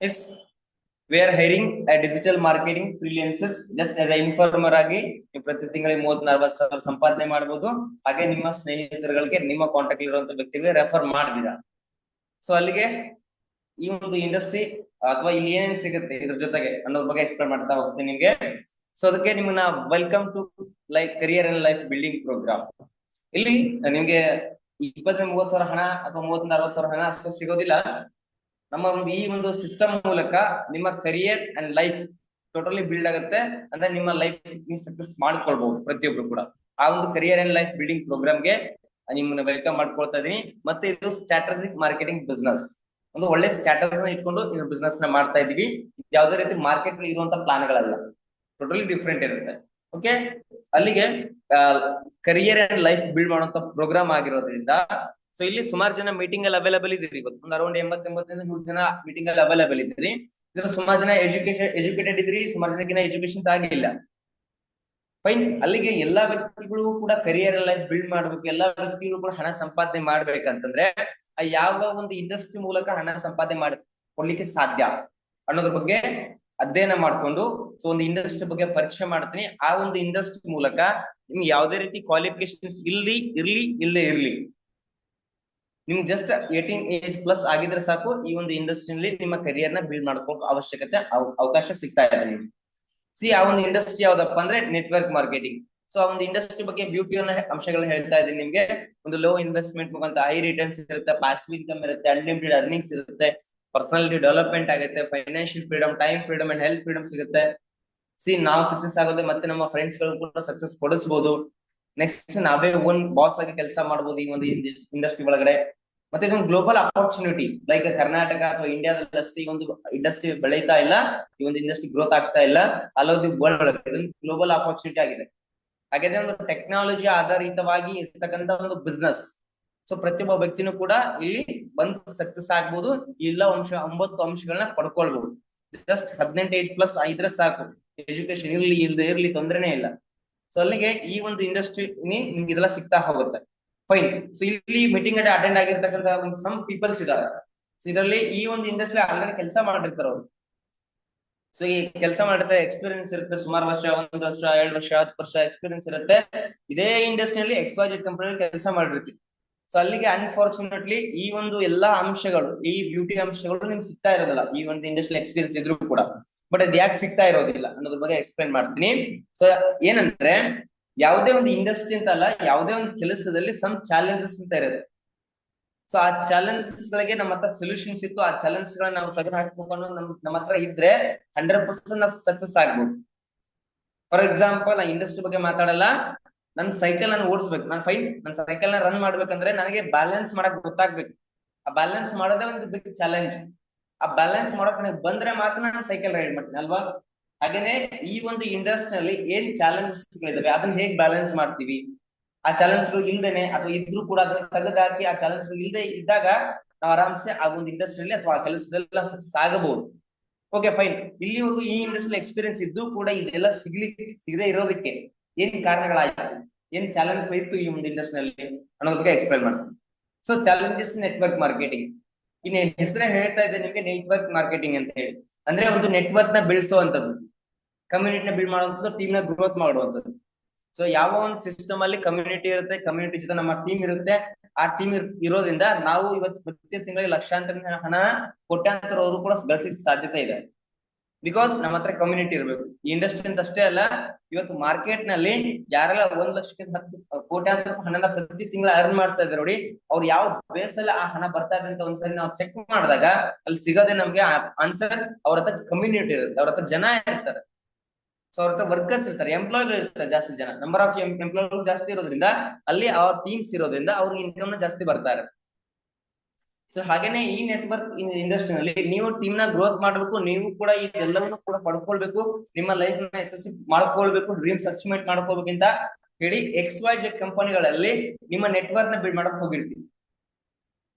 S V R hiring digital marketing freelancers just as informer ಆಗಿ ನೀವು ಪ್ರತಿ ತಿಂಗಳಿಗೆ ಮೂವತ್ ನಲ್ವತ್ ಸಾವಿರ ಸಂಪಾದನೆ ಮಾಡಬಹುದು ಹಾಗೆ ನಿಮ್ಮ ಸ್ನೇಹಿತರುಗಳಿಗೆ ನಿಮ್ಮ ಕಾಂಟ್ಯಾಕ್ಟ್ ಇರುವಂತ ವ್ಯಕ್ತಿಗಳಿಗೆ ರೆಫರ್ ಮಾಡಿದೀರಾ ಸೊ ಅಲ್ಲಿಗೆ ಈ ಒಂದು ಇಂಡಸ್ಟ್ರಿ ಅಥವಾ ಇಲ್ಲಿ ಏನೇನ್ ಸಿಗುತ್ತೆ ಇದ್ರ ಜೊತೆಗೆ ಅನ್ನೋದ್ರ ಬಗ್ಗೆ ಎಕ್ಸ್ಪ್ಲೇನ್ ಮಾಡ್ತಾ ಹೋಗ್ತೀನಿ ನಿಮ್ಗೆ. ಸೊ ಅದಕ್ಕೆ ನಿಮ್ಮನ್ನ welcome to like career and life building program ಇಲ್ಲಿ ನಿಮ್ಗೆ ಇಪ್ಪತ್ತರಿಂದ ಮೂವತ್ ಸಾವಿರ ಹಣ ಅಥವಾ ಮೂವತ್ ನಲ್ವತ್ ಸಾವಿರ ಹಣ ಅಷ್ಟು ಸಿಗೋದಿಲ್ಲ. ನಮ್ಮ ಒಂದು ಈ ಒಂದು ಸಿಸ್ಟಮ್ ಮೂಲಕ ನಿಮ್ಮ career and life totally build ಆಗುತ್ತೆ ಅಂದ್ರೆ ನಿಮ್ಮ ಲೈಫ್ ನೀವು ಸಕ್ಸಸ್ ಮಾಡ್ಕೊಳ್ಬಹುದು ಪ್ರತಿಯೊಬ್ರು ಕೂಡ. ಆ ಒಂದು ಕರಿಯರ್ ಅಂಡ್ ಲೈಫ್ ಬಿಲ್ಡಿಂಗ್ ಪ್ರೋಗ್ರಾಮ್ಗೆ ನಿಮ್ಮನ್ನ ವೆಲ್ಕಮ್ ಮಾಡ್ಕೊಳ್ತಾ ಇದೀನಿ. ಮತ್ತೆ ಇದು ಸ್ಟ್ರಾಟಜಿಕ್ ಮಾರ್ಕೆಟಿಂಗ್ ಬಿಸ್ನೆಸ್ ಒಂದು ಒಳ್ಳೆ ಸ್ಟ್ರಾಟಜಿ ಇಟ್ಕೊಂಡು ಬಿಸ್ನೆಸ್ನ ಮಾಡ್ತಾ ಇದೀವಿ. ಯಾವ್ದೇ ರೀತಿ ಮಾರ್ಕೆಟ್ ಇರುವಂತ ಪ್ಲಾನ್ ಗಳಲ್ಲ ಟೋಟಲಿ ಡಿಫ್ರೆಂಟ್ ಇರುತ್ತೆ. ಓಕೆ ಅಲ್ಲಿಗೆ ಕರಿಯರ್ ಅಂಡ್ ಲೈಫ್ ಬಿಲ್ಡ್ ಮಾಡುವಂತ ಪ್ರೋಗ್ರಾಮ್ ಆಗಿರೋದ್ರಿಂದ ಸೊ ಇಲ್ಲಿ ಸುಮಾರು ಜನ ಮೀಟಿಂಗ್ ಅಲ್ಲಿ ಅವೈಲೇಬಲ್ ಇದ್ರಿ ಇವತ್ತು ಒಂದು ಅರೌಂಡ್ ಎಂಬತ್ತೆಂಬತ್ತರಿಂದ ನೂರು ಜನ ಮೀಟಿಂಗ್ ಅಲ್ಲಿ ಅವೈಲೇಬಲ್ ಇದ್ದೀರಿ. ಸುಮಾರು ಜನ ಎಜುಕೇಶನ್ ಎಜುಕೇಟೆಡ್ ಇದ್ರಿ ಸುಮಾರು ಜನಕ್ಕಿಂತ ಎಜುಕೇಶನ್ ಆಗಿಲ್ಲ. ಫೈನ್ ಅಲ್ಲಿಗೆ ಎಲ್ಲಾ ವ್ಯಕ್ತಿಗಳು ಕೂಡ ಕರಿಯರ್ ಲೈಫ್ ಬಿಲ್ಡ್ ಮಾಡ್ಬೇಕು. ಎಲ್ಲಾ ವ್ಯಕ್ತಿಗಳು ಕೂಡ ಹಣ ಸಂಪಾದನೆ ಮಾಡ್ಬೇಕಂತಂದ್ರೆ ಯಾವ ಒಂದು ಇಂಡಸ್ಟ್ರಿ ಮೂಲಕ ಹಣ ಸಂಪಾದನೆ ಮಾಡಿ, ಕೊಡ್ಲಿಕ್ಕೆ ಸಾಧ್ಯ ಅನ್ನೋದ್ರ ಬಗ್ಗೆ ಅಧ್ಯಯನ ಮಾಡ್ಕೊಂಡು ಸೊ ಒಂದು ಇಂಡಸ್ಟ್ರಿ ಬಗ್ಗೆ ಪರಿಚಯ ಮಾಡ್ತೀನಿ. ಆ ಒಂದು ಇಂಡಸ್ಟ್ರಿ ಮೂಲಕ ನಿಮ್ಗೆ ಯಾವುದೇ ರೀತಿ ಕ್ವಾಲಿಫಿಕೇಶನ್ಸ್ ಇಲ್ಲಿ ಇರ್ಲಿ ಇಲ್ಲೇ ಇರ್ಲಿ. ನಿಮ್ಗೆ ಜಸ್ಟ್ ಏಟೀನ್ ಏಜ್ ಪ್ಲಸ್ ಆಗಿದ್ರೆ ಸಾಕು, ಈ ಒಂದು ಇಂಡಸ್ಟ್ರಿಯಲ್ಲಿ ನಿಮ್ಮ ಕೆರಿಯರ್ನ ಬಿಲ್ಡ್ ಮಾಡ್ಕೋಕ್ ಅವಶ್ಯಕತೆ ಅವಕಾಶ ಸಿಗ್ತಾ ಇದೆ ನಿಮ್ಗೆ. ಸಿ ಆ ಒಂದು ಇಂಡಸ್ಟ್ರಿ ಯಾವ್ದಪ್ಪ ಅಂದ್ರೆ ನೆಟ್ವರ್ಕ್ ಮಾರ್ಕೆಟಿಂಗ್ ಸೊ ಆ ಒಂದು ಇಂಡಸ್ಟ್ರಿ ಬಗ್ಗೆ ಬ್ಯೂಟಿ ಅಂಶಗಳನ್ನ ಹೇಳ್ತಾ ಇದ್ದೀನಿ ನಿಮ್ಗೆ. ಒಂದು ಲೋ ಇನ್ವೆಸ್ಟ್ಮೆಂಟ್ ಮುಖಾಂತರ ಹೈ ರಿಟರ್ನ್ಸ್ ಇರುತ್ತೆ ಪಾಸಿವ್ ಇನ್ಕಮ್ ಇರುತ್ತೆ ಅನ್ಲಿಮಿಟೆಡ್ ಅರ್ನಿಂಗ್ಸ್ ಇರುತ್ತೆ ಪರ್ಸನಾಲಿಟಿ ಡೆವಲಪ್ಮೆಂಟ್ ಆಗುತ್ತೆ financial freedom time freedom and health freedom ಸಿಗುತ್ತೆ. ಸಿ ನಾವು ಸಕ್ಸಸ್ ಆಗೋದು ಮತ್ತೆ ನಮ್ಮ ಫ್ರೆಂಡ್ಸ್ಗಳು ಕೂಡ ಸಕ್ಸಸ್ ಕೊಡಿಸಬಹುದು ನೆಕ್ಸ್ಟ್ ನಾವೇ ಓನ್ ಬಾಸ್ ಆಗಿ ಕೆಲಸ ಮಾಡಬಹುದು ಈ ಒಂದು ಇಂಡಸ್ಟ್ರಿ ಒಳಗಡೆ. ಮತ್ತೆ ಇದೊಂದು ಗ್ಲೋಬಲ್ ಅಪರ್ಚುನಿಟಿ ಲೈಕ್ ಕರ್ನಾಟಕ ಅಥವಾ ಇಂಡಿಯಾದಲ್ಲಿ ಅಷ್ಟೇ ಈ ಒಂದು ಇಂಡಸ್ಟ್ರಿ ಬೆಳೀತಾ ಇಲ್ಲ, ಈ ಒಂದು ಇಂಡಸ್ಟ್ರಿ ಗ್ರೋತ್ ಆಗ್ತಾ ಇಲ್ಲ. ಆಲ್ ದಿ ವರ್ಲ್ಡ್ ಒಳಗಡೆ ಇದೊಂದು ಗ್ಲೋಬಲ್ ಅಪರ್ಚುನಿಟಿ ಆಗಿದೆ. ಹಾಗಾದ್ರೆ ಒಂದು ಟೆಕ್ನಾಲಜಿ ಆಧಾರಿತವಾಗಿ ಇರ್ತಕ್ಕಂತ ಒಂದು ಬಿಸ್ನೆಸ್ ಸೊ ಪ್ರತಿಯೊಬ್ಬ ವ್ಯಕ್ತಿನೂ ಕೂಡ ಇಲ್ಲಿ ಬಂದು ಸಕ್ಸಸ್ ಆಗ್ಬಹುದು ಇಲ್ಲ ಅಂಶ, ಒಂಬತ್ತು ಅಂಶಗಳನ್ನ ಪಡ್ಕೊಳ್ಬಹುದು ಜಸ್ಟ್ ಹದಿನೆಂಟು ಏಜ್ ಪ್ಲಸ್ ಇದ್ರೆ ಸಾಕು. ಎಜುಕೇಶನ್ ಇರ್ಲಿ, ಇಲ್ದೆ ಇರ್ಲಿ ತೊಂದ್ರೆನೇ ಇಲ್ಲ. ಸೊ ಅಲ್ಲಿಗೆ ಈ ಒಂದು ಇಂಡಸ್ಟ್ರಿ ನಿಮ್ಗೆ ಇದೆಲ್ಲ ಸಿಗ್ತಾ ಹೋಗುತ್ತೆ. ಫೈನ್ ಸೊ ಇಲ್ಲಿ ಮೀಟಿಂಗ್ ಅಟೆಂಡ್ ಆಗಿರ್ತಕ್ಕಂತ ಒಂದು ಸಮ್ ಪೀಪಲ್ಸ್ ಇದಾರೆ. ಇದರಲ್ಲಿ ಈ ಒಂದು ಇಂಡಸ್ಟ್ರಿ ಆಲ್ರೆಡಿ ಕೆಲಸ ಮಾಡಿರ್ತಾರೆ ಅವರು. ಸೊ ಈ ಕೆಲಸ ಮಾಡಿರ್ತಾರೆ ಎಕ್ಸ್ಪೀರಿಯನ್ಸ್ ಇರುತ್ತೆ. ಸುಮಾರು ವರ್ಷ, ಒಂದು ವರ್ಷ, ಎರಡು ವರ್ಷ, ಹತ್ತು ವರ್ಷ ಎಕ್ಸ್ಪೀರಿಯನ್ಸ್ ಇರುತ್ತೆ. ಇದೇ ಇಂಡಸ್ಟ್ರಿಯಲ್ಲಿ ಎಕ್ಸ್ವಾಜೆಡ್ ಕಂಪನಿ ಕೆಲಸ ಮಾಡಿರ್ತೀವಿ. ಸೊ ಅಲ್ಲಿಗೆ ಅನ್ಫಾರ್ಚುನೇಟ್ಲಿ ಈ ಒಂದು ಎಲ್ಲಾ ಅಂಶಗಳು, ಈ ಬ್ಯೂಟಿ ಅಂಶಗಳು ನಿಮ್ಗೆ ಸಿಗ್ತಾ ಇರೋದಿಲ್ಲ. ಈ ಒಂದು ಇಂಡಸ್ಟ್ರಿಯಲ್ ಎಕ್ಸ್ಪೀರಿಯನ್ಸ್ ಇದ್ರು ಕೂಡ. ಬಟ್ ಅದ್ ಯಾಕೆ ಸಿಗ್ತಾ ಇರೋದಿಲ್ಲ ಅನ್ನೋದ್ರ ಬಗ್ಗೆ ಎಕ್ಸ್ಪ್ಲೈನ್ ಮಾಡ್ತೀನಿ. ಸೊ ಏನಂದ್ರೆ ಯಾವುದೇ ಒಂದು ಇಂಡಸ್ಟ್ರಿ ಅಂತ ಅಲ್ಲ, ಯಾವುದೇ ಒಂದು ಕೆಲಸದಲ್ಲಿ ಸಮ್ ಚಾಲೆಂಜಸ್ ಅಂತ ಇರುತ್ತೆ. ಸೊ ಆ ಚಾಲೆಂಜಸ್ ಗಳಿಗೆ ನಮ್ಮ ಹತ್ರ ಸೊಲ್ಯೂಷನ್ಸ್ ಇತ್ತು. ಆ ಚಾಲೆಂಜ್ ಗಳನ್ನ ನಾವು ತೆಗೆದು ಅನ್ನೋ ನಮ್, ನಮ್ಮ ಹತ್ರ ಇದ್ರೆ ಹಂಡ್ರೆಡ್ ಪರ್ಸೆಂಟ್ ನಾವು ಸಕ್ಸಸ್ ಆಗ್ಬೋದು. ಫಾರ್ ಎಕ್ಸಾಂಪಲ್ ನಾ ಇಂಡಸ್ಟ್ರಿ ಬಗ್ಗೆ ಮಾತಾಡಲ್ಲ. ನನ್ನ ಸೈಕಲ್ ಅನ್ನು ಓಡಿಸ್ಬೇಕು. ನಾನು ಫೈನ್ ನನ್ನ ಸೈಕಲ್ನ ರನ್ ಮಾಡ್ಬೇಕಂದ್ರೆ ನನಗೆ ಬ್ಯಾಲೆನ್ಸ್ ಮಾಡಕ್ ಗೊತ್ತಾಗ್ಬೇಕು. ಆ ಬ್ಯಾಲೆನ್ಸ್ ಮಾಡೋದೇ ಒಂದು ಬಿಗ್ ಚಾಲೆಂಜ್ ಆ ಬ್ಯಾಲೆನ್ಸ್ ಮಾಡೋಕ್ ನನಗೆ ಬಂದ್ರೆ ಮಾತ್ರ ನಾನು ಸೈಕಲ್ ರೈಡ್ ಮಾಡ್ತೀನಿ, ಅಲ್ವಾ? ಹಾಗೇನೆ ಈ ಒಂದು ಇಂಡಸ್ಟ್ರಿನಲ್ಲಿ ಏನ್ ಚಾಲೆಂಜಸ್ ಗಳಿದಾವೆ, ಅದನ್ನ ಹೇಗ್ ಬ್ಯಾಲೆನ್ಸ್ ಮಾಡ್ತೀವಿ? ಆ ಚಾಲೆಂಜ್ಗಳು ಇಲ್ದೇನೆ ಅಥವಾ ಇದ್ರು ಕೂಡ ಅದನ್ನ ತೆಗೆದಾಕಿ ಆ ಚಾಲೆಂಜ್ಗಳು ಇಲ್ಲದೆ ಇದ್ದಾಗ ನಾವು ಆರಾಮ್ಸೆ ಆ ಒಂದು ಇಂಡಸ್ಟ್ರಿಯಲ್ಲಿ ಅಥವಾ ಆ ಕೆಲಸದಲ್ಲಿ ಆಗಬಹುದು. ಓಕೆ ಫೈನ್ ಇಲ್ಲಿವರೆಗೂ ಈ ಇಂಡಸ್ಟ್ರಿಯಲ್ಲಿ ಎಕ್ಸ್ಪೀರಿಯನ್ಸ್ ಇದ್ದು ಕೂಡ ಇದೆಲ್ಲ ಸಿಗ್ಲಿಕ್ಕೆ ಸಿಗದೆ ಇರೋದಕ್ಕೆ ಏನ್ ಕಾರಣಗಳಾಯ್ತು? ಏನ್ ಚಾಲೆಂಜ್ ಇತ್ತು ಈ ಒಂದು ಇಂಡಸ್ಟ್ರಿನಲ್ಲಿ ಅನ್ನೋದ್ರ ಬಗ್ಗೆ ಎಕ್ಸ್ಪ್ಲೈನ್ ಮಾಡ್ತೀನಿ ಸೊ ಚಾಲೆಂಜಸ್ ನೆಟ್ವರ್ಕ್ ಮಾರ್ಕೆಟಿಂಗ್ ಇನ್ನು ಹೆಸರೇ ಹೇಳ್ತಾ ಇದೆ ನಿಮಗೆ ನೆಟ್ವರ್ಕ್ ಮಾರ್ಕೆಟಿಂಗ್ ಅಂತ ಹೇಳಿ. ಅಂದ್ರೆ ಒಂದು ನೆಟ್ವರ್ಕ್ನ ಬೆಳೆಸುವಂತದ್ದು ಕಮ್ಯುನಿಟಿನ ಬಿಲ್ಡ್ ಮಾಡುವಂಥದ್ದು ಟೀಮ್ನ ಗ್ರೋತ್ ಮಾಡುವಂಥದ್ದು. ಸೊ ಯಾವ ಒಂದು ಸಿಸ್ಟಮ್ ಅಲ್ಲಿ ಕಮ್ಯುನಿಟಿ ಇರುತ್ತೆ ಕಮ್ಯುನಿಟಿ ಜೊತೆ ನಮ್ಮ ಟೀಮ್ ಇರುತ್ತೆ, ಆ ಟೀಮ್ ಇರೋದ್ರಿಂದ ನಾವು ಇವತ್ತು ಪ್ರತಿ ತಿಂಗಳಿಗೆ ಲಕ್ಷಾಂತರ ಹಣ ಕೋಟ್ಯಾಂತರವರು ಕೂಡ ಗಳಿಸಿದ ಸಾಧ್ಯತೆ ಇದೆ. ಬಿಕಾಸ್ ನಮ್ಮ ಹತ್ರ ಕಮ್ಯುನಿಟಿ ಇರಬೇಕು. ಈ ಇಂಡಸ್ಟ್ರಿ ಅಂತ ಅಷ್ಟೇ ಅಲ್ಲ, ಇವತ್ತು ಮಾರ್ಕೆಟ್ನಲ್ಲಿ ಯಾರೆಲ್ಲ ಒಂದ್ ಲಕ್ಷಕ್ಕಿಂತ ಹತ್ತು ಕೋಟ್ಯಾಂತರ ಹಣನ ಪ್ರತಿ ತಿಂಗಳ ಅರ್ನ್ ಮಾಡ್ತಾ ಇದ್ದಾರೆ ನೋಡಿ, ಅವ್ರು ಯಾವ ಬೇಸ್ ಅಲ್ಲಿ ಆ ಹಣ ಬರ್ತಾ ಇದೆ ಅಂತ ಒಂದ್ಸರಿ ನಾವು ಚೆಕ್ ಮಾಡಿದಾಗ, ಅಲ್ಲಿ ಸಿಗೋದೇ ನಮ್ಗೆ ಆನ್ಸರ್ ಅವ್ರ ಹತ್ರ ಕಮ್ಯುನಿಟಿ ಇರುತ್ತೆ, ಅವ್ರ ಹತ್ರ ಜನ ಇರ್ತಾರೆ. ಸೊ ಅವ್ರ ಹತ್ರ ವರ್ಕರ್ಸ್ ಇರ್ತಾರೆ ಎಂಪ್ಲಾಯ್ಗಳು ಇರ್ತಾರೆ ಜಾಸ್ತಿ ಜನ. ನಂಬರ್ ಆಫ್ ಎಂಪ್ಲಾಯ್ಗಳು ಜಾಸ್ತಿ ಇರೋದ್ರಿಂದ, ಅಲ್ಲಿ ಅವ್ರ ಟೀಮ್ಸ್ ಇರೋದ್ರಿಂದ ಅವ್ರಿಗೆ ಇನ್ಕಮ್ ಜಾಸ್ತಿ ಬರ್ತಾರೆ ಸೊ ಹಾಗೇನೆ ಈ ನೆಟ್ವರ್ಕ್ ಇಂಡಸ್ಟ್ರಿನಲ್ಲಿ ನೀವು ಟೀಮ್ನ ಗ್ರೋತ್ ಮಾಡಬೇಕು, ನೀವು ಕೂಡ ಇದೆಲ್ಲವನ್ನು ಕೂಡ ಪಡ್ಕೊಳ್ಬೇಕು, ನಿಮ್ಮ ಲೈಫ್ನ ಯಶಸ್ವಿ ಮಾಡ್ಕೊಳ್ಬೇಕು ಡ್ರೀಮ್ಸ್ ಅಚೀವ್ಮೆಂಟ್ ಮಾಡ್ಕೋಬೇಕಂತ ಹೇಳಿ ಎಕ್ಸ್ ವೈ ಜೆಡ್ ಕಂಪನಿಗಳಲ್ಲಿ ನಿಮ್ಮ ನೆಟ್ವರ್ಕ್ನ ಬಿಲ್ಡ್ ಮಾಡಕ್ ಹೋಗಿರ್ತೀವಿ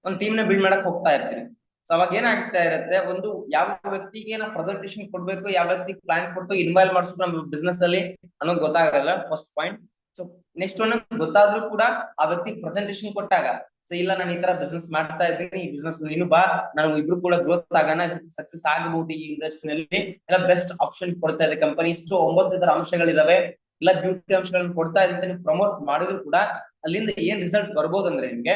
ಒಂದು ಟೀಮ್ನ ಬಿಲ್ಡ್ ಮಾಡಕ್ ಹೋಗ್ತಾ ಇರ್ತೀರಿ. ಸೊ ಅವಾಗ ಏನಾಗ್ತಾ ಇರುತ್ತೆ, ಒಂದು ಯಾವ ವ್ಯಕ್ತಿಗೆ ನಾವು ಪ್ರೆಸೆಂಟೇಶನ್ ಕೊಡ್ಬೇಕು, ಯಾವ ವ್ಯಕ್ತಿ ಪ್ಲಾನ್ ಕೊಟ್ಟು ಇನ್ವಾಲ್ವ್ ಮಾಡಿಸ್ಬೇಕು ನಮ್ಮ ಬಿಸ್ನೆಸ್ ಅಲ್ಲಿ ಅನ್ನೋದು ಗೊತ್ತಾಗಲ್ಲ first point so next one ಗೊತ್ತಾದ್ರೂ ಕೂಡ ಆ ವ್ಯಕ್ತಿ ಪ್ರೆಸೆಂಟೇಶನ್ ಕೊಟ್ಟಾಗ ಸೊ ಇಲ್ಲ, ನಾನು ಈ ತರ ಬಿಸ್ನೆಸ್ ಮಾಡ್ತಾ ಇದ್ದೀನಿ, ಈ ಬಿಸ್ನೆಸ್ ನೀನು ಬಾ. ನಾವು ಇಬ್ರು ಕೂಡ ಗ್ರೋತ್ ಆಗೋಣ ಸಕ್ಸಸ್ ಆಗಬಹುದು ಈ ಇಂಡಸ್ಟ್ರಿನಲ್ಲಿ ಎಲ್ಲ ಬೆಸ್ಟ್ ಆಪ್ಷನ್ ಕೊಡ್ತಾ ಇದೆ ಕಂಪನಿ ಇಷ್ಟು ಒಂಬತ್ತು ತರ ಅಂಶಗಳಿದಾವೆ. ಎಲ್ಲ ಬ್ಯೂಟಿ ಅಂಶಗಳನ್ನ ಕೊಡ್ತಾ ಇದೆ ನೀವು ಪ್ರಮೋಟ್ ಮಾಡಿದ್ರು ಕೂಡ ಅಲ್ಲಿಂದ ಏನ್ ರಿಸಲ್ಟ್ ಬರ್ಬೋದು ಅಂದ್ರೆ ನಿಮ್ಗೆ.